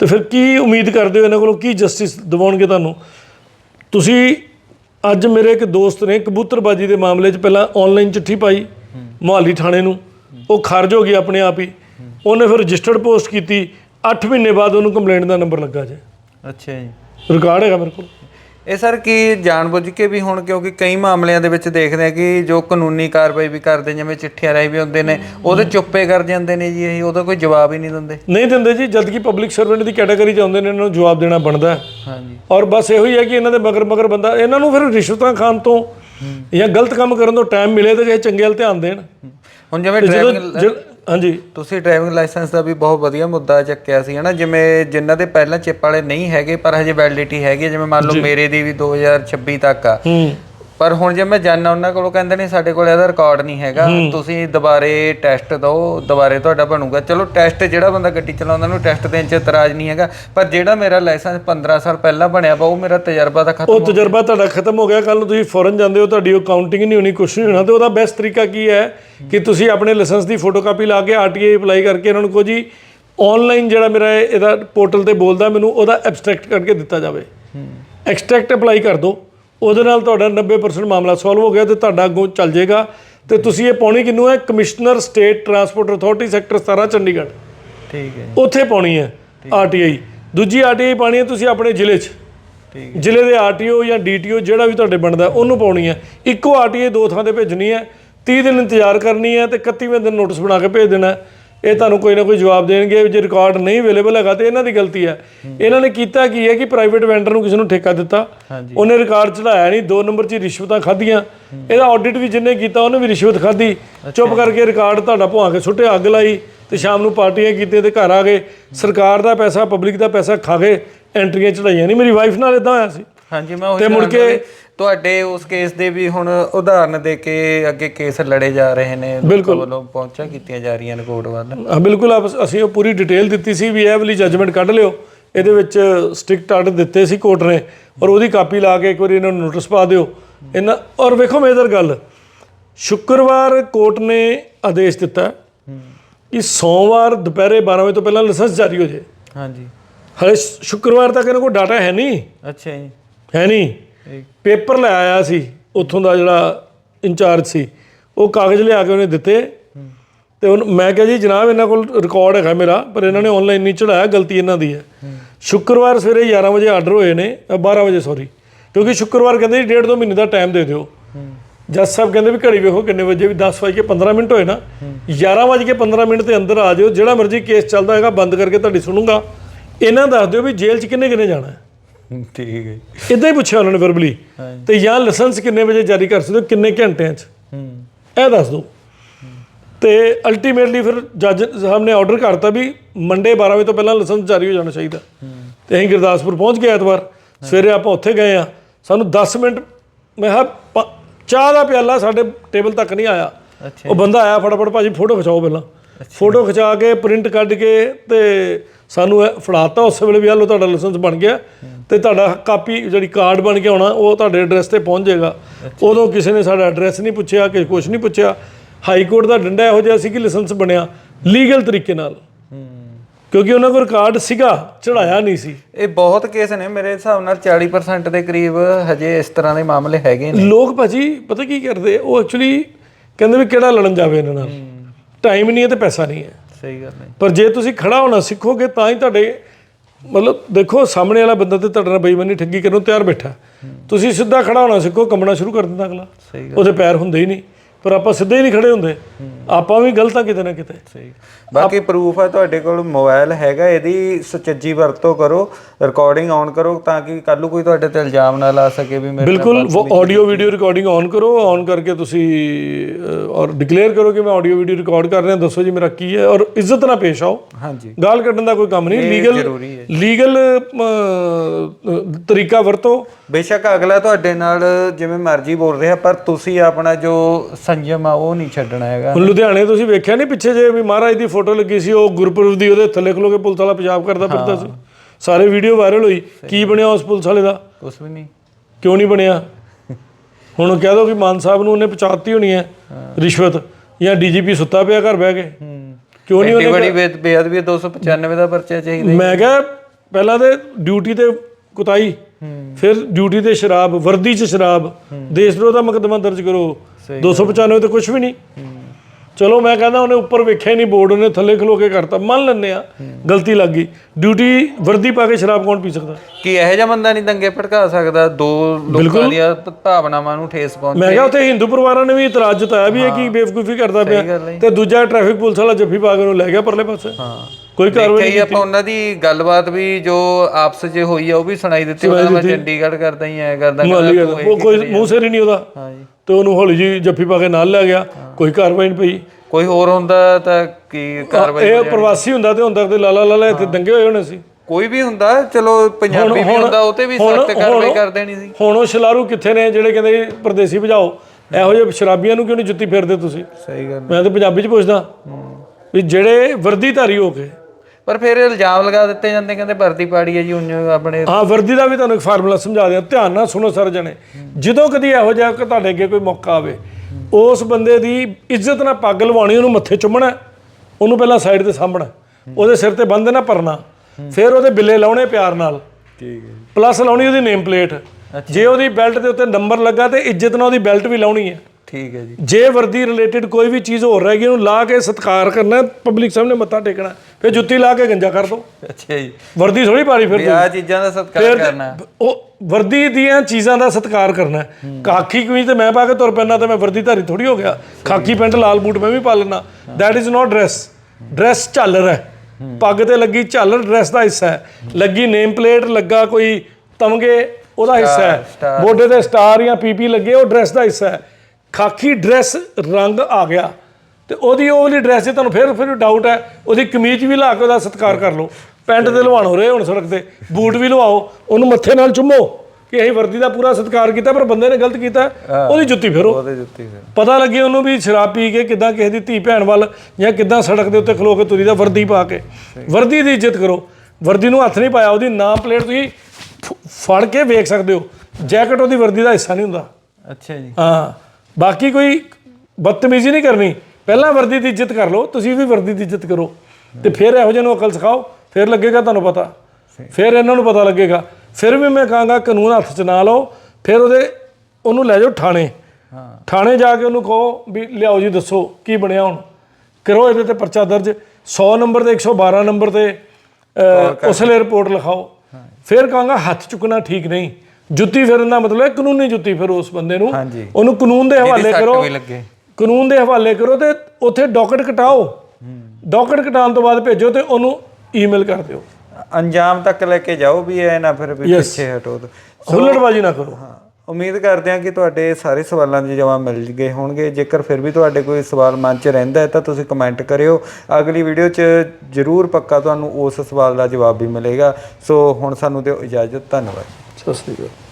ਤੇ ਫਿਰ ਕੀ ਉਮੀਦ ਕਰਦੇ ਹੋ ਇਹਨਾਂ ਕੋਲੋਂ? ਕੀ ਜਸਟਿਸ ਦਿਵਾਉਣਗੇ ਤੁਹਾਨੂੰ? ਤੁਸੀਂ ਅੱਜ ਮੇਰੇ ਇੱਕ ਦੋਸਤ ਨੇ ਕਬੂਤਰਬਾਜੀ ਦੇ ਮਾਮਲੇ 'ਚ ਪਹਿਲਾਂ ਆਨਲਾਈਨ ਚਿੱਠੀ ਪਾਈ ਮੁਹਾਲੀ ਥਾਣੇ ਨੂੰ। ਉਹ ਖਾਰਜ ਹੋ ਗਈ ਆਪਣੇ ਆਪ ਹੀ। ਉਹਨੇ ਫਿਰ ਰਜਿਸਟਰਡ ਪੋਸਟ ਕੀਤੀ। 8 ਮਹੀਨੇ ਬਾਅਦ ਉਹਨੂੰ ਕੰਪਲੇਂਟ ਦਾ ਨੰਬਰ ਲੱਗਾ ਜੇ। ਅੱਛਾ ਜੀ। ਰਿਕਾਰਡ ਹੈਗਾ ਮੇਰੇ ਕੋਲ। ਇਹ ਸਰ ਕੀ ਜਾਣਬੁੱਝ ਕੇ ਵੀ ਹੁਣ ਕਿਉਂਕਿ ਕਈ ਮਾਮਲਿਆਂ ਦੇ ਵਿੱਚ ਦੇਖਦੇ ਆ ਕਿ ਜੋ ਕਾਨੂੰਨੀ ਕਾਰਵਾਈ ਵੀ ਕਰਦੇ ਜਿਵੇਂ ਚਿੱਠੀਆਂ ਰਾਹੀਂ ਵੀ ਹੁੰਦੇ ਨੇ ਉਹਦੇ ਚੁੱਪੇ ਕਰ ਜਾਂਦੇ ਨੇ ਜੀ ਇਹ ਉਹਦਾ ਕੋਈ ਜਵਾਬ ਹੀ ਨਹੀਂ ਦਿੰਦੇ। ਨਹੀਂ ਦਿੰਦੇ ਜੀ ਜਦ ਕਿ ਪਬਲਿਕ ਸਰਵੈਂਟ ਦੀ ਕੈਟਾਗਰੀ 'ਚ ਆਉਂਦੇ ਨੇ ਇਹਨਾਂ ਨੂੰ ਜਵਾਬ ਦੇਣਾ ਬਣਦਾ। ਹਾਂਜੀ। ਔਰ ਬਸ ਇਹੋ ਹੀ ਹੈ ਕਿ ਇਹਨਾਂ ਦੇ ਮਗਰ ਮਗਰ ਬੰਦਾ ਇਹਨਾਂ ਨੂੰ ਫਿਰ ਰਿਸ਼ਵਤਾਂ ਖਾਣ ਤੋਂ ਜਾਂ ਗਲਤ ਕੰਮ ਕਰਨ ਤੋਂ ਟਾਈਮ ਮਿਲੇ ਤੇ ਜੇ ਚੰਗੇ ਵੱਲ ਧਿਆਨ ਦੇਣ। ਹੁਣ ਜਿਵੇਂ ਡਰਾਈਵਿੰਗ ਹਾਂਜੀ। ਤੁਸੀਂ ਡਰਾਈਵਿੰਗ ਲਾਇਸੈਂਸ ਦਾ ਵੀ ਬਹੁਤ ਵਧੀਆ ਮੁੱਦਾ ਚੱਕਿਆ ਸੀ ਹਨਾ? ਜਿਵੇਂ ਜਿਨ੍ਹਾਂ ਦੇ ਪਹਿਲਾਂ ਚਿੱਪ ਵਾਲੇ ਨਹੀਂ ਹੈਗੇ ਪਰ ਹਜੇ ਵੈਲਿਡਿਟੀ ਹੈਗੀ ਹੈ, ਜਿਵੇਂ ਮੰਨ ਲਓ ਮੇਰੇ ਦੀ ਵੀ 2026 ਤੱਕ ਆ। ਹੂੰ। ਪਰ ਹੁਣ ਜੇ ਮੈਂ ਜਾਣਨਾ ਉਹਨਾਂ ਕੋਲੋਂ ਕਹਿੰਦੇ ਨੇ ਸਾਡੇ ਕੋਲ ਇਹਦਾ ਰਿਕਾਰਡ ਨਹੀਂ ਹੈਗਾ ਤੁਸੀਂ ਦੁਬਾਰੇ ਟੈਸਟ ਦਿਓ ਦੁਬਾਰੇ ਤੁਹਾਡਾ ਬਣੂਗਾ। ਚਲੋ ਟੈਸਟ ਜਿਹੜਾ ਬੰਦਾ ਗੱਡੀ ਚਲਾਉਂਦਾ ਨੂੰ ਟੈਸਟ ਦੇਣ 'ਚ ਇਤਰਾਜ਼ ਨਹੀਂ ਹੈਗਾ ਪਰ ਜਿਹੜਾ ਮੇਰਾ ਲਾਇਸੈਂਸ 15 ਸਾਲ ਪਹਿਲਾਂ ਬਣਿਆ ਵਾ ਉਹ ਮੇਰਾ ਤਜਰਬਾ ਤਾਂ ਖਤਮ ਉਹ ਤਜਰਬਾ ਤੁਹਾਡਾ ਖਤਮ ਹੋ ਗਿਆ ਕੱਲ ਨੂੰ ਤੁਸੀਂ ਫੋਰਨ ਜਾਂਦੇ ਹੋ ਤੁਹਾਡੀ ਉਹ ਕਾਊਂਟਿੰਗ ਨਹੀਂ ਹੋਣੀ ਕੁਛ ਨਹੀਂ ਹੋਣਾ ਤੇ ਉਹਦਾ ਬੈਸਟ ਤਰੀਕਾ ਕੀ ਹੈ ਕਿ ਤੁਸੀਂ ਆਪਣੇ ਲਾਇਸੈਂਸ ਦੀ ਫੋਟੋਕਾਪੀ ਲਾ ਕੇ ਆਰਟੀਆਈ ਅਪਲਾਈ ਕਰਕੇ ਇਹਨਾਂ ਨੂੰ ਕਹੋ ਜੀ ਆਨਲਾਈਨ ਜਿਹੜਾ ਮੇਰਾ ਇਹ- ਇਹਦਾ ਪੋਰਟਲ ਤੇ ਬੋਲਦਾ ਮੈਨੂੰ ਉਹਦਾ ਐਬਸਟ੍ਰੈਕਟ ਕਰਕੇ ਦਿੱਤਾ ਜਾਵੇ। ਐਕਸਟ੍ਰੈਕਟ ਅਪਲਾਈ ਕਰ ਦਿਓ ਉਹਦੇ ਨਾਲ ਤੁਹਾਡਾ 90% ਮਾਮਲਾ ਸੋਲਵ ਹੋ ਗਿਆ ਤੇ ਤੁਹਾਡਾ ਅੱਗੋਂ ਚੱਲ ਜਾਏਗਾ। ਤੇ ਤੁਸੀਂ ਇਹ ਪਾਉਣੀ ਕਿਨੂੰ ਹੈ? Commissioner state transport authority sector 17 Chandigarh. ਠੀਕ ਹੈ ਉੱਥੇ ਪਾਉਣੀ ਹੈ ਆਰਟੀਆਈ ਦੂਜੀ ਆਰਟੀਆਈ ਪਾਣੀ ਹੈ ਤੁਸੀਂ ਆਪਣੇ ਜ਼ਿਲ੍ਹੇ 'ਚ। ਜ਼ਿਲ੍ਹੇ ਦੇ ਆਰਟੀਓ ਜਾਂ ਡੀਟੀਓ ਜਿਹੜਾ ਵੀ ਤੁਹਾਡੇ ਬਣਦਾ ਉਹਨੂੰ ਪਾਉਣੀ ਹੈ। ਇੱਕੋ ਆਰਟੀਆਈ ਦੋ ਥਾਂ ਤੇ ਭੇਜਣੀ ਹੈ। 30 ਦਿਨ ਇੰਤਜ਼ਾਰ ਕਰਨੀ ਹੈ ਤੇ 31ਵੇਂ ਦਿਨ ਨੋਟਿਸ ਬਣਾ ਕੇ ਭੇਜ ਦੇਣਾ ਹੈ। ਇਹ ਤੁਹਾਨੂੰ ਕੋਈ ਨਾ ਕੋਈ ਜਵਾਬ ਦੇਣਗੇ ਜੇ ਰਿਕਾਰਡ ਨਹੀਂ ਅਵੇਲੇਬਲ ਹੈਗਾ ਤੇ ਇਹਨਾਂ ਦੀ ਗਲਤੀ ਹੈ। ਇਹਨਾਂ ਨੇ ਕੀਤਾ ਕੀ ਹੈ ਕਿ ਪ੍ਰਾਈਵੇਟ ਵੈਂਡਰ ਨੂੰ ਕਿਸੇ ਨੂੰ ਠੇਕਾ ਦਿੱਤਾ। ਉਹਨੇ ਰਿਕਾਰਡ ਚੜਾਇਆ ਨਹੀਂ ਦੋ ਨੰਬਰ 'ਚ ਰਿਸ਼ਵਤਾਂ ਖਾਧੀਆਂ। ਇਹਦਾ ਆਡਿਟ ਵੀ ਜਿੰਨੇ ਕੀਤਾ ਉਹਨੇ ਵੀ ਰਿਸ਼ਵਤ ਖਾਧੀ। ਚੁੱਪ ਕਰਕੇ ਰਿਕਾਰਡ ਤੁਹਾਡਾ ਭੁਆ ਕੇ ਸੁੱਟਿਆ ਅੱਗ ਲਾਈ ਤੇ ਸ਼ਾਮ ਨੂੰ ਪਾਰਟੀਆਂ ਕੀਤੀਆਂ ਤੇ ਘਰ ਆ ਗਏ। ਸਰਕਾਰ ਦਾ ਪੈਸਾ ਪਬਲਿਕ ਦਾ ਪੈਸਾ ਖਾ ਗਏ ਐਂਟਰੀਆਂ ਚੜਾਈਆਂ ਨਹੀਂ। ਮੇਰੀ ਵਾਈਫ ਨਾਲ ਇਦਾਂ ਹੋਇਆ ਸੀ। ਹਾਂਜੀ ਮੈਂ ਉਹੀ ਤੇ ਮੁੜ ਕੇ- ਤੁਹਾਡੇ ਉਸ ਕੇਸ ਦੇ ਵੀ ਹੁਣ ਉਦਾਹਰਨ ਦੇ ਕੇ ਅੱਗੇ ਕੇਸ ਲੜੇ ਜਾ ਰਹੇ ਨੇ ਲੋਕਾਂ ਵੱਲੋਂ ਪਹੁੰਚਾਂ ਕੀਤੀਆਂ ਜਾ ਰਹੀਆਂ ਨੇ ਕੋਰਟ ਵੱਲ? ਹਾਂ ਬਿਲਕੁਲ ਆਪ- ਅਸੀਂ ਉਹ ਪੂਰੀ ਡਿਟੇਲ ਦਿੱਤੀ ਸੀ ਵੀ ਇਹ ਵਾਲੀ ਜੱਜਮੈਂਟ ਕੱਢ ਲਿਓ। ਇਹਦੇ ਵਿੱਚ ਸਟ੍ਰਿਕਟ ਆਰਡਰ ਦਿੱਤੇ ਸੀ ਕੋਰਟ ਨੇ ਔਰ ਉਹਦੀ ਕਾਪੀ ਲਾ ਕੇ ਇੱਕ ਵਾਰੀ ਇਹਨਾਂ ਨੂੰ ਨੋਟਿਸ ਪਾ ਦਿਓ। ਇਹਨਾਂ ਔਰ ਵੇਖੋ ਮੇਜਰ ਗੱਲ ਸ਼ੁੱਕਰਵਾਰ ਕੋਰਟ ਨੇ ਆਦੇਸ਼ ਦਿੱਤਾ ਕਿ ਸੋਮਵਾਰ ਦੁਪਹਿਰੇ 12 ਵਜੇ ਤੋਂ ਪਹਿਲਾਂ ਲਾਇਸੈਂਸ ਜਾਰੀ ਹੋ ਜਾਏ। ਹਾਂਜੀ। ਹਲੇ ਸ਼ੁੱਕਰਵਾਰ ਤੱਕ ਇਹਨਾਂ ਕੋਲ ਡਾਟਾ ਹੈ ਨਹੀਂ। ਅੱਛਾ ਜੀ। ਹੈ ਨਹੀਂ। ਪੇਪਰ ਲੈ ਆਇਆ ਸੀ ਉੱਥੋਂ ਦਾ ਜਿਹੜਾ ਇੰਚਾਰਜ ਸੀ। ਉਹ ਕਾਗਜ਼ ਲਿਆ ਕੇ ਉਹਨੇ ਦਿੱਤੇ। ਤੇ ਉਹਨੂੰ ਮੈਂ ਕਿਹਾ ਜੀ ਜਨਾਬ ਇਹਨਾਂ ਕੋਲ ਰਿਕਾਰਡ ਹੈਗਾ ਮੇਰਾ ਪਰ ਇਹਨਾਂ ਨੇ ਆਨਲਾਈਨ ਨਹੀਂ ਚੜਾਇਆ ਗਲਤੀ ਇਹਨਾਂ ਦੀ ਹੈ। ਸ਼ੁੱਕਰਵਾਰ ਸਵੇਰੇ 11 ਵਜੇ ਆਰਡਰ ਹੋਏ ਨੇ ਅ, 12 ਵਜੇ ਸੌਰੀ ਕਿਉਂਕਿ ਸ਼ੁੱਕਰਵਾਰ ਕਹਿੰਦੇ ਜੀ ਡੇਢ ਦੋ ਮਹੀਨੇ ਦਾ ਟਾਈਮ ਦੇ ਦਿਓ। ਜੱਜ ਸਾਹਿਬ ਕਹਿੰਦੇ ਵੀ ਘੜੀ ਵੇਖੋ ਕਿੰਨੇ ਵਜੇ ਵੀ 10 ਵਜੇ ਕੇ 15 ਮਿੰਟ ਹੋਏ ਨਾ। 11 ਵਜੇ ਕੇ 15 ਮਿੰਟ ਦੇ ਅੰਦਰ ਆ ਜਿਓ ਜਿਹੜਾ ਮਰਜ਼ੀ ਕੇਸ ਚੱਲਦਾ ਹੈਗਾ ਬੰਦ ਕਰਕੇ ਤੁਹਾਡੀ ਸੁਣੂਗਾ। ਇਹਨਾਂ ਦੱਸ ਦਿਓ ਵੀ ਜੇਲ੍ਹ 'ਚ ਕਿੰਨੇ ਕਿੰਨੇ ਜਾਣਾ ਹੈ। ਠੀਕ ਹੈ। ਇਦਾਂ ਹੀ ਪੁੱਛਿਆ ਉਹਨਾਂ ਨੇ ਵਰਬਲੀ ਤੇ ਜਾਂ ਲਾਇਸੈਂਸ ਕਿੰਨੇ ਵਜੇ ਜਾਰੀ ਕਰ ਸਕਦੇ ਹੋ ਕਿੰਨੇ ਘੰਟਿਆਂ 'ਚ? ਹੂੰ। ਇਹ ਦੱਸ ਦਿਓ ਤੇ ਅਲਟੀਮੇਟਲੀ ਫਿਰ ਜੱਜ ਸਾਹਿਬ ਨੇ ਆਰਡਰ ਕਰਤਾ ਵੀ ਮੰਡੇ 12 ਵਜੇ ਤੋਂ ਪਹਿਲਾਂ ਲਾਇਸੈਂਸ ਜਾਰੀ ਹੋ ਜਾਣਾ ਚਾਹੀਦਾ। ਤੇ ਅਸੀਂ ਗੁਰਦਾਸਪੁਰ ਪਹੁੰਚ ਗਏ ਐਤਵਾਰ। ਸਵੇਰੇ ਆਪਾਂ ਉੱਥੇ ਗਏ ਆ ਸਾਨੂੰ 10 ਮਿੰਟ ਮੈਂ ਕਿਹਾ ਪ- ਚਾਹ ਦਾ ਪਿਆਲਾ ਸਾਡੇ ਟੇਬਲ ਤੱਕ ਨਹੀਂ ਆਇਆ। ਉਹ ਬੰਦਾ ਆਇਆ ਫਟਾਫਟ ਭਾਜੀ ਫੋਟੋ ਖਿਚਾਓ ਪਹਿਲਾਂ। ਫੋਟੋ ਖਿਚਾ ਕੇ ਪ੍ਰਿੰਟ ਕੱਢ ਕੇ ਤੇ ਸਾਨੂੰ ਇਹ ਫੜਾਤਾ ਉਸ ਵੇਲੇ ਵੀ ਆ ਲਓ ਤੁਹਾਡਾ ਲਾਇਸੈਂਸ ਬਣ ਗਿਆ ਤੇ ਤੁਹਾਡਾ ਕਾਪੀ ਜਿਹੜੀ ਕਾਰਡ ਬਣ ਕੇ ਆਉਣਾ ਉਹ ਤੁਹਾਡੇ ਐਡਰੈਸ ਤੇ ਪਹੁੰਚ ਜਾਏਗਾ। ਉਦੋਂ ਕਿਸੇ ਨੇ ਸਾਡਾ ਐਡਰੈਸ ਨਹੀਂ ਪੁੱਛਿਆ ਕਿ ਕੁਝ ਨਹੀਂ ਪੁੱਛਿਆ। ਹਾਈ ਕੋਰਟ ਦਾ ਡੰਡਾ ਇਹੋ ਜਿਹਾ ਸੀ ਕਿ ਲਾਇਸੈਂਸ ਬਣਿਆ ਲੀਗਲ ਤਰੀਕੇ ਨਾਲ। ਕਿਉਂਕਿ ਉਹਨਾਂ ਕੋਲ ਰਿਕਾਰਡ ਸੀਗਾ ਚੜਾਇਆ ਨਹੀਂ ਸੀ। ਇਹ ਬਹੁਤ ਕੇਸ ਨੇ ਮੇਰੇ ਹਿਸਾਬ ਨਾਲ 40% ਦੇ ਕਰੀਬ ਹਜੇ ਇਸ ਤਰ੍ਹਾਂ ਦੇ ਮਾਮਲੇ ਹੈਗੇ ਨੇ। ਲੋਕ ਭਾਜੀ ਪਤਾ ਕੀ ਕਰਦੇ ਉਹ ਐਕਚੁਅਲੀ ਕਹਿੰਦੇ ਵੀ ਕਿਹੜਾ ਲੜਨ ਜਾਵੇ ਇਹਨਾਂ ਨਾਲ। ਟਾਈਮ ਨਹੀਂ ਹੈ ਤੇ ਪੈਸਾ ਨਹੀਂ ਹੈ। ਸਹੀ ਗੱਲ ਹੈ। ਪਰ ਜੇ ਤੁਸੀਂ ਖੜਾ ਹੋਣਾ ਸਿੱਖੋਗੇ ਤਾਂ ਹੀ ਤੁਹਾਡੇ ਮਤਲਬ ਦੇਖੋ ਸਾਹਮਣੇ ਵਾਲਾ ਬੰਦਾ ਤੇ ਤੁਹਾਡੇ ਨਾਲ ਬੇਈਮਾਨੀ ਠੱਗੀ ਕਰਨ ਨੂੰ ਤਿਆਰ ਬੈਠਾ। ਤੁਸੀਂ ਸਿੱਧਾ ਖੜਾ ਹੋਣਾ ਸਿੱਖੋ ਕੰਮਣਾ ਸ਼ੁਰੂ ਕਰ ਦਿੰਦਾ ਅਗਲਾ। ਉਹਦੇ ਪੈਰ ਹੁੰਦੇ ਹੀ ਨਹੀਂ। ਪਰ ਆਪਾਂ ਸਿੱਧੇ ਹੀ ਨਹੀਂ ਖੜੇ ਹੁੰਦੇ। ਆਪਾਂ ਵੀ ਗਲਤ ਆ ਕਿਤੇ ਨਾ ਕਿਤੇ। ਸਹੀ ਬਾਕੀ ਪ੍ਰੂਫ ਹੈ ਤੁਹਾਡੇ ਕੋਲ ਮੋਬਾਈਲ ਹੈਗਾ ਇਹਦੀ ਸੁਚੱਜੀ ਵਰਤੋਂ ਕਰੋ ਰਿਕਾਰਡਿੰਗ ਔਨ ਕਰੋ ਤਾਂ ਕਿ ਕੱਲ ਨੂੰ ਕੋਈ ਤੁਹਾਡੇ ਤੇ ਇਲਜ਼ਾਮ ਨਾ ਲਾ ਸਕੇ ਵੀ ਮੇਰੇ ਬਿਲਕੁਲ ਉਹ ਆਡੀਓ ਵੀਡੀਓ ਰਿਕਾਰਡਿੰਗ ਔਨ ਕਰੋ ਔਨ ਕਰਕੇ ਤੁਸੀਂ ਔਰ ਡਿਕਲੇਅਰ ਕਰੋ ਕਿ ਮੈਂ ਆਡੀਓ ਵੀਡੀਓ ਰਿਕਾਰਡ ਕਰ ਰਿਹਾ ਦੱਸੋ ਜੀ ਮੇਰਾ ਕੀ ਹੈ ਔਰ ਇੱਜ਼ਤ ਨਾਲ ਪੇਸ਼ ਆਓ। ਹਾਂਜੀ। ਗਾਲ ਕੱਢਣ ਦਾ ਕੋਈ ਕੰਮ ਨਹੀਂ ਲੀਗਲ ਲੀਗਲ ਤਰੀਕਾ ਵਰਤੋ। ਬੇਸ਼ੱਕ ਅਗਲਾ ਤੁਹਾਡੇ ਨਾਲ ਜਿਵੇਂ ਮਰਜ਼ੀ ਬੋਲ ਰਿਹਾ ਪਰ ਤੁਸੀਂ ਆਪਣਾ ਜੋ ਸੰਜਮ ਆ ਉਹ ਨਹੀਂ ਛੱਡਣਾ ਹੈਗਾ। ਲੁਧਿਆਣੇ ਤੁਸੀਂ ਵੇਖਿਆ ਨਹੀਂ ਪਿੱਛੇ ਜੇ ਵੀ ਮਹਾਰਾਜ ਦੀ ਫੋਟੋ ਲੱਗੀ ਸੀ ਉਹ ਗੁਰਪੁਰਬ ਦੀ ਉਹਦੇ ਥੱਲੇ ਖਲੋ ਕੇ ਪੁਲਿਸ ਵਾਲਾ ਪੰਜਾਬ ਕਰਦਾ ਫਿਰਦਾ ਸੀ। ਸਾਰੇ ਵੀਡੀਓ ਵਾਇਰਲ ਹੋਈ। ਕੀ ਬਣਿਆ ਉਸ ਪੁਲਿਸ ਵਾਲੇ ਦਾ? ਕੁਛ ਵੀ ਨਹੀਂ। ਕਿਉਂ ਨਹੀਂ ਬਣਿਆ? ਹੁਣ ਕਹਿ ਦੋ ਕਿ ਮਾਨ ਸਾਹਿਬ ਨੂੰ ਉਹਨੇ ਪਹੁੰਚਾਤੀ ਹੋਣੀ ਹੈ ਰਿਸ਼ਵਤ ਜਾਂ ਡੀਜੀਪੀ ਸੁੱਤਾ ਪਿਆ ਘਰ ਬਹਿ ਕੇ। ਕਿਉਂ ਨਹੀਂ ਏਡੀ ਬੜੀ ਬੇਅਦਬੀ 295 ਦਾ ਪਰਚਾ ਚਾਹੀਦਾ ਮੈਂ ਕਿਹਾ ਪਹਿਲਾਂ ਤੇ ਡਿਊਟੀ ਤੇ ਕੁਤਾਈ ਫਿਰ ਡਿਊਟੀ ਤੇ ਸ਼ਰਾਬ ਵਰਦੀ 'ਚ ਸ਼ਰਾਬ ਦੇਸ਼ ਵਿਰੋਧ ਦਾ ਮੁਕੱਦਮਾ ਦਰਜ ਕਰੋ। 295 ਤੇ ਕੁਝ ਵੀ ਨਹੀਂ। ਚਲੋ ਮੈਂ ਕਹਿੰਦਾ ਉਹਨੇ ਉੱਪਰ ਵੇਖਿਆ ਹੀ ਨਹੀਂ ਬੋਰਡ ਉਹਨੇ ਥੱਲੇ ਖਲੋ ਕੇ ਕਰਤਾ। ਮੰਨ ਲੈਂਦੇ ਆ ਗਲਤੀ ਲੱਗ ਗਈ। ਡਿਊਟੀ ਵਰਦੀ ਪਾ ਕੇ ਸ਼ਰਾਬ ਕੌਣ ਪੀ ਸਕਦਾ? ਕਿ ਇਹੋ ਜਿਹਾ ਬੰਦਾ ਨਹੀਂ ਦੰਗੇ ਭੜਕਾ ਸਕਦਾ? ਦੋ ਲੋਕਾਂ ਦੀਆਂ ਭਾਵਨਾਵਾਂ ਨੂੰ ਠੇਸ ਪਹੁੰਚੇ ਮੈਂ ਕਿਹਾ ਉੱਥੇ ਹਿੰਦੂ ਪਰਿਵਾਰਾਂ ਨੇ ਵੀ ਇਤਰਾਜ਼ ਜਤਾਇਆ ਵੀ ਇਹ ਕੀ ਬੇਵਕੂਫੀ ਕਰਦਾ ਪਿਆ। ਹੈ। ਤੇ ਦੂਜਾ ਟ੍ਰੈਫਿਕ ਪੁਲਿਸ ਵਾਲਾ ਜੱਫੀ ਪਾ ਕੇ ਉਹਨੂੰ ਲੈ ਗਿਆ ਪਰਲੇ ਪਾਸੇ। ਕੋਈ ਕਾਰਵਾਈ ਕਈ ਆਪਾਂ ਉਹਨਾਂ ਦੀ ਗੱਲਬਾਤ ਵੀ ਜੋ ਆਪਸ 'ਚ ਹੋਈ ਆ ਉਹ ਵੀ ਸੁਣਾਈ ਦਿੱਤੀ। ਉਹਨਾਂ ਮੈਂ ਚੰਡੀਗੜ੍ਹ ਕਰਦਾ ਹੀ ਐ ਕਰਦਾ ਉਹ ਕੋਈ ਮੂੰਹ ਸਿਰ ਹੀ ਨਹੀਂ ਉਹਦਾ। ਹਾਂਜੀ ਤੇ ਉਹਨੂੰ ਹੌਲੀ ਜੀ ਜੱਫੀ ਪਾ ਕੇ ਨਾਲ ਲੈ ਗਿਆ ਕੋਈ ਕਾਰਵਾਈ ਨਹੀਂ ਪਈ। ਕੋਈ ਹੋਰ ਹੁੰਦਾ ਤਾਂ ਕੀ ਕਾਰਵਾਈ ਇਹ ਪ੍ਰਵਾਸੀ ਹੁੰਦਾ ਤੇ ਹੁੰਦਾ ਤੇ ਲਾਲਾ ਲਾਲਾ ਇੱਥੇ ਦੰਗੇ ਹੋਏ ਹੋਣੇ ਸੀ। ਕੋਈ ਵੀ ਹੁੰਦਾ ਚਲੋ ਪੰਜਾਬੀ ਵੀ ਹੁੰਦਾ ਉਹ ਤੇ ਵੀ ਸਖਤ ਕਾਰਵਾਈ ਕਰ ਦੇਣੀ ਸੀ। ਹੁਣ ਉਹ ਸ਼ਲਾਰੂ ਕਿੱਥੇ ਨੇ ਜਿਹੜੇ ਕਹਿੰਦੇ ਪਰਦੇਸੀ ਭਜਾਓ? ਇਹੋ ਜਿਹੇ ਸ਼ਰਾਬੀਆਂ ਨੂੰ ਕਿਉਂ ਨਹੀਂ ਜੁੱਤੀ ਫੇਰਦੇ ਤੁਸੀਂ? ਸਹੀ ਗੱਲ ਮੈਂ ਤਾਂ ਪੰਜਾਬੀ ਚ ਪੁੱਛਦਾ ਵੀ ਜਿਹੜੇ ਵਰਦੀਧਾਰੀ ਹੋ ਕੇ ਪਰ ਫਿਰ ਇਲਜ਼ਾਮ ਲਗਾ ਦਿੱਤੇ ਜਾਂਦੇ ਕਹਿੰਦੇ ਭਰਤੀ ਪਾੜੀ ਹੈ ਜੀ ਉਂਝ ਆਪਣੇ ਹਾਂ ਵਰਦੀ ਦਾ ਵੀ ਤੁਹਾਨੂੰ ਇੱਕ ਫਾਰਮੂਲਾ ਸਮਝਾ ਦਿਆਂ। ਧਿਆਨ ਨਾਲ ਸੁਣੋ ਸਾਰੇ ਜਣੇ। ਜਦੋਂ ਕਦੀ ਇਹੋ ਜਿਹਾ ਕਿ ਤੁਹਾਡੇ ਅੱਗੇ ਕੋਈ ਮੌਕਾ ਆਵੇ ਉਸ ਬੰਦੇ ਦੀ ਇੱਜ਼ਤ ਨਾਲ ਪੱਗ ਲਵਾਉਣੀ ਉਹਨੂੰ ਮੱਥੇ ਚੁੰਮਣਾ ਉਹਨੂੰ ਪਹਿਲਾਂ ਸਾਈਡ ਤੇ ਸਾਂਭਣਾ ਉਹਦੇ ਸਿਰ ਤੇ ਬੰਨ ਦੇਣਾ ਪਰਨਾ ਫਿਰ ਉਹਦੇ ਬਿੱਲੇ ਲਾਉਣੇ ਪਿਆਰ ਨਾਲ। ਠੀਕ ਹੈ ਪਲੱਸ ਲਾਉਣੀ ਉਹਦੀ ਨੇਮ ਪਲੇਟ ਜੇ ਉਹਦੀ ਬੈਲਟ ਦੇ ਉੱਤੇ ਨੰਬਰ ਲੱਗਾ ਤੇ ਇੱਜ਼ਤ ਨਾਲ ਉਹਦੀ ਬੈਲਟ ਵੀ ਲਾਉਣੀ ਹੈ। ਠੀਕ ਹੈ ਜੀ। ਜੇ ਵਰਦੀ ਰਿਲੇਟਡ ਕੋਈ ਵੀ ਚੀਜ਼ ਹੋਰ ਰਹਿ ਗਈ ਉਹਨੂੰ ਲਾ ਕੇ ਸਤਿਕਾਰ ਕਰਨਾ ਪਬਲਿਕ ਸਾਹਮਣੇ ਮੱਥਾ ਟੇਕਣਾ ਫਿਰ ਜੁੱਤੀ ਲਾ ਕੇ ਗੰਜਾ ਕਰ ਦੋ। ਅੱਛਾ ਜੀ। ਵਰਦੀ ਥੋੜੀ ਪਾਰੀ ਫਿਰ ਆਹ ਚੀਜ਼ਾਂ ਦਾ ਸਤਿਕਾਰ ਕਰਨਾ। ਉਹ ਵਰਦੀ ਦੀਆਂ ਚੀਜ਼ਾਂ ਦਾ ਸਤਿਕਾਰ ਕਰਨਾ। ਕਾਕੀ ਕਮੀਜ਼ ਤੇ ਮੈਂ ਪਾ ਕੇ ਤੁਰ ਪੈਣਾ ਤੇ ਮੈਂ ਵਰਦੀ ਧਾਰੀ ਥੋੜੀ ਹੋ ਗਿਆ। ਖਾਕੀ ਪੈਂਟ ਲਾਲ ਬੂਟ ਮੈਂ ਵੀ ਪਾ ਲੈਣਾ that is not dress dress ਝਾਲਰ ਹੈ। ਪੱਗ ਤੇ ਲੱਗੀ ਝਾਲਰ ਡਰੈਸ ਦਾ ਹਿੱਸਾ ਹੈ। ਲੱਗੀ ਨੇਮ ਪਲੇਟ ਲੱਗਾ ਕੋਈ ਤਮਗੇ ਉਹਦਾ ਹਿੱਸਾ ਹੈ। ਬੋਡੇ ਤੇ ਸਟਾਰ ਜਾਂ ਪੀਪੀ ਲੱਗੇ ਉਹ ਡਰੈਸ ਦਾ ਹਿੱਸਾ ਹੈ। ਖਾਕੀ ਡਰੈਸ ਰੰਗ ਆ ਗਿਆ ਤੇ ਉਹਦੀ ਉਹ ਵਾਲੀ ਡਰੈਸ 'ਚ ਤੁਹਾਨੂੰ ਫਿਰ ਫਿਰ ਡਾਊਟ ਹੈ ਉਹਦੀ ਕਮੀਜ਼ ਵੀ ਲਾ ਕੇ ਉਹਦਾ ਸਤਿਕਾਰ ਕਰ ਲਓ। ਪੈਂਟ ਤੇ ਲਵਾਣ ਹੋ ਰਹੇ ਹੁਣ ਸੜਕ ਤੇ। ਬੂਟ ਵੀ ਲਵਾਓ ਉਹਨੂੰ ਮੱਥੇ ਨਾਲ ਚੁੰਮੋ ਕਿ ਅਸੀਂ ਵਰਦੀ ਦਾ ਪੂਰਾ ਸਤਿਕਾਰ ਕੀਤਾ ਪਰ ਬੰਦੇ ਨੇ ਗਲਤ ਕੀਤਾ ਉਹਦੀ ਜੁੱਤੀ ਫੇਰੋ। ਉਹਦੇ ਜੁੱਤੀ ਫਿਰ। ਪਤਾ ਲੱਗੇ ਉਹਨੂੰ ਵੀ ਸ਼ਰਾਬ ਪੀ ਕੇ ਕਿਦਾਂ ਕਿਸੇ ਦੀ ਧੀ ਭੈਣ ਵੱਲ ਜਾਂ ਕਿਦਾਂ ਸੜਕ ਦੇ ਉੱਤੇ ਖਲੋ ਕੇ ਤੁਰੀ ਦਾ ਵਰਦੀ ਪਾ ਕੇ। ਵਰਦੀ ਦੀ ਇੱਜ਼ਤ ਕਰੋ। ਵਰਦੀ ਨੂੰ ਹੱਥ ਨਹੀਂ ਪਾਇਆ ਉਹਦੀ ਨਾਮ ਪਲੇਟ ਤੁਸੀਂ ਫੜ ਕੇ ਵੇਖ ਸਕਦੇ ਹੋ। ਜੈਕਟ ਉਹਦੀ ਵਰਦੀ ਦਾ ਹਿੱਸਾ ਨਹੀਂ ਹੁੰਦਾ। ਅੱਛਾ ਜੀ। ਹਾਂ। ਬਾਕੀ ਕੋਈ ਬਦਤਮੀਜ਼ੀ ਨਹੀਂ ਕਰਨੀ। ਪਹਿਲਾਂ ਵਰਦੀ ਦੀ ਇੱਜ਼ਤ ਕਰ ਲਓ ਤੁਸੀਂ ਵੀ ਵਰਦੀ ਦੀ ਇੱਜ਼ਤ ਕਰੋ। ਤੇ ਫਿਰ ਇਹੋ ਜਿਹੇ ਨੂੰ ਅਕਲ ਸਿਖਾਓ ਫਿਰ ਲੱਗੇਗਾ ਤੁਹਾਨੂੰ ਪਤਾ। ਫਿਰ ਇਹਨਾਂ ਨੂੰ ਪਤਾ ਲੱਗੇਗਾ। ਫਿਰ ਵੀ ਮੈਂ ਕਹਾਂਗਾ ਕਾਨੂੰਨ ਹੱਥ 'ਚ ਨਾ ਲਓ ਫਿਰ ਉਹਦੇ ਉਹਨੂੰ ਲੈ ਜਾਓ ਥਾਣੇ। ਹਾਂ। ਥਾਣੇ ਜਾ ਕੇ ਉਹਨੂੰ ਕਹੋ ਵੀ ਲਿਆਓ ਜੀ ਦੱਸੋ ਕੀ ਬਣਿਆ ਹੁਣ। ਕਰੋ ਇਹਦੇ ਤੇ ਪਰਚਾ ਦਰਜ। 100 ਨੰਬਰ ਤੇ 112 ਨੰਬਰ ਤੇ ਉਸ ਲਈ ਰਿਪੋਰਟ ਲਿਖਾਓ। ਫਿਰ ਕਹਾਂਗਾ ਹੱਥ ਚੁੱਕਣਾ ਠੀਕ ਨਹੀਂ। ਜੁੱਤੀ ਫੇਰਨ ਦਾ ਮਤਲਬ ਹੈ ਕਾਨੂੰਨੀ ਜੁੱਤੀ ਫਿਰ ਉਸ ਬੰਦੇ ਨੂੰ। ਹਾਂਜੀ। ਉਹਨੂੰ ਕਾਨੂੰਨ ਦੇ ਹਵਾਲੇ ਸੱਟ ਕਰੋ। ਵੀ ਲੱਗੇ। ਕਾਨੂੰਨ ਦੇ ਹਵਾਲੇ ਕਰੋ ਤੇ ਉੱਥੇ ਡਾਕਟ ਕਟਾਓ। ਡਾਕਟ ਕਟਾਉਣ ਤੋਂ ਬਾਅਦ ਭੇਜੋ ਤੇ ਉਹਨੂੰ ਈਮੇਲ ਕਰ ਦਿਓ। ਅੰਜਾਮ ਤੱਕ ਲੈ ਕੇ ਜਾਓ ਵੀ ਐ ਨਾ ਫਿਰ ਵੀ ਪਿੱਛੇ ਹਟੋ। ਹੁੱਲੜਬਾਜੀ ਨਾ ਕਰੋ। ਉਮੀਦ ਕਰਦੇ ਹਾਂ ਕਿ ਤੁਹਾਡੇ ਸਾਰੇ ਸਵਾਲਾਂ ਦੇ ਜਵਾਬ ਮਿਲ ਗਏ ਹੋਣਗੇ। ਜੇਕਰ ਫਿਰ ਵੀ ਤੁਹਾਡੇ ਕੋਈ ਸਵਾਲ ਮਨ 'ਚ ਰਹਿੰਦਾ ਹੈ ਤਾਂ ਤੁਸੀਂ ਕਮੈਂਟ ਕਰਿਓ। ਅਗਲੀ ਵੀਡੀਓ 'ਚ ਜ਼ਰੂਰ ਪੱਕਾ ਤੁਹਾਨੂੰ ਉਸ ਸਵਾਲ ਦਾ ਜਵਾਬ ਵੀ ਮਿਲੇਗਾ। ਸੋ ਹੁਣ ਸਾਨੂੰ ਦਿਓ ਇਜਾਜ਼ਤ। ਧੰਨਵਾਦ। ਸਤਿ ਸ੍ਰੀ ਅਕਾਲ।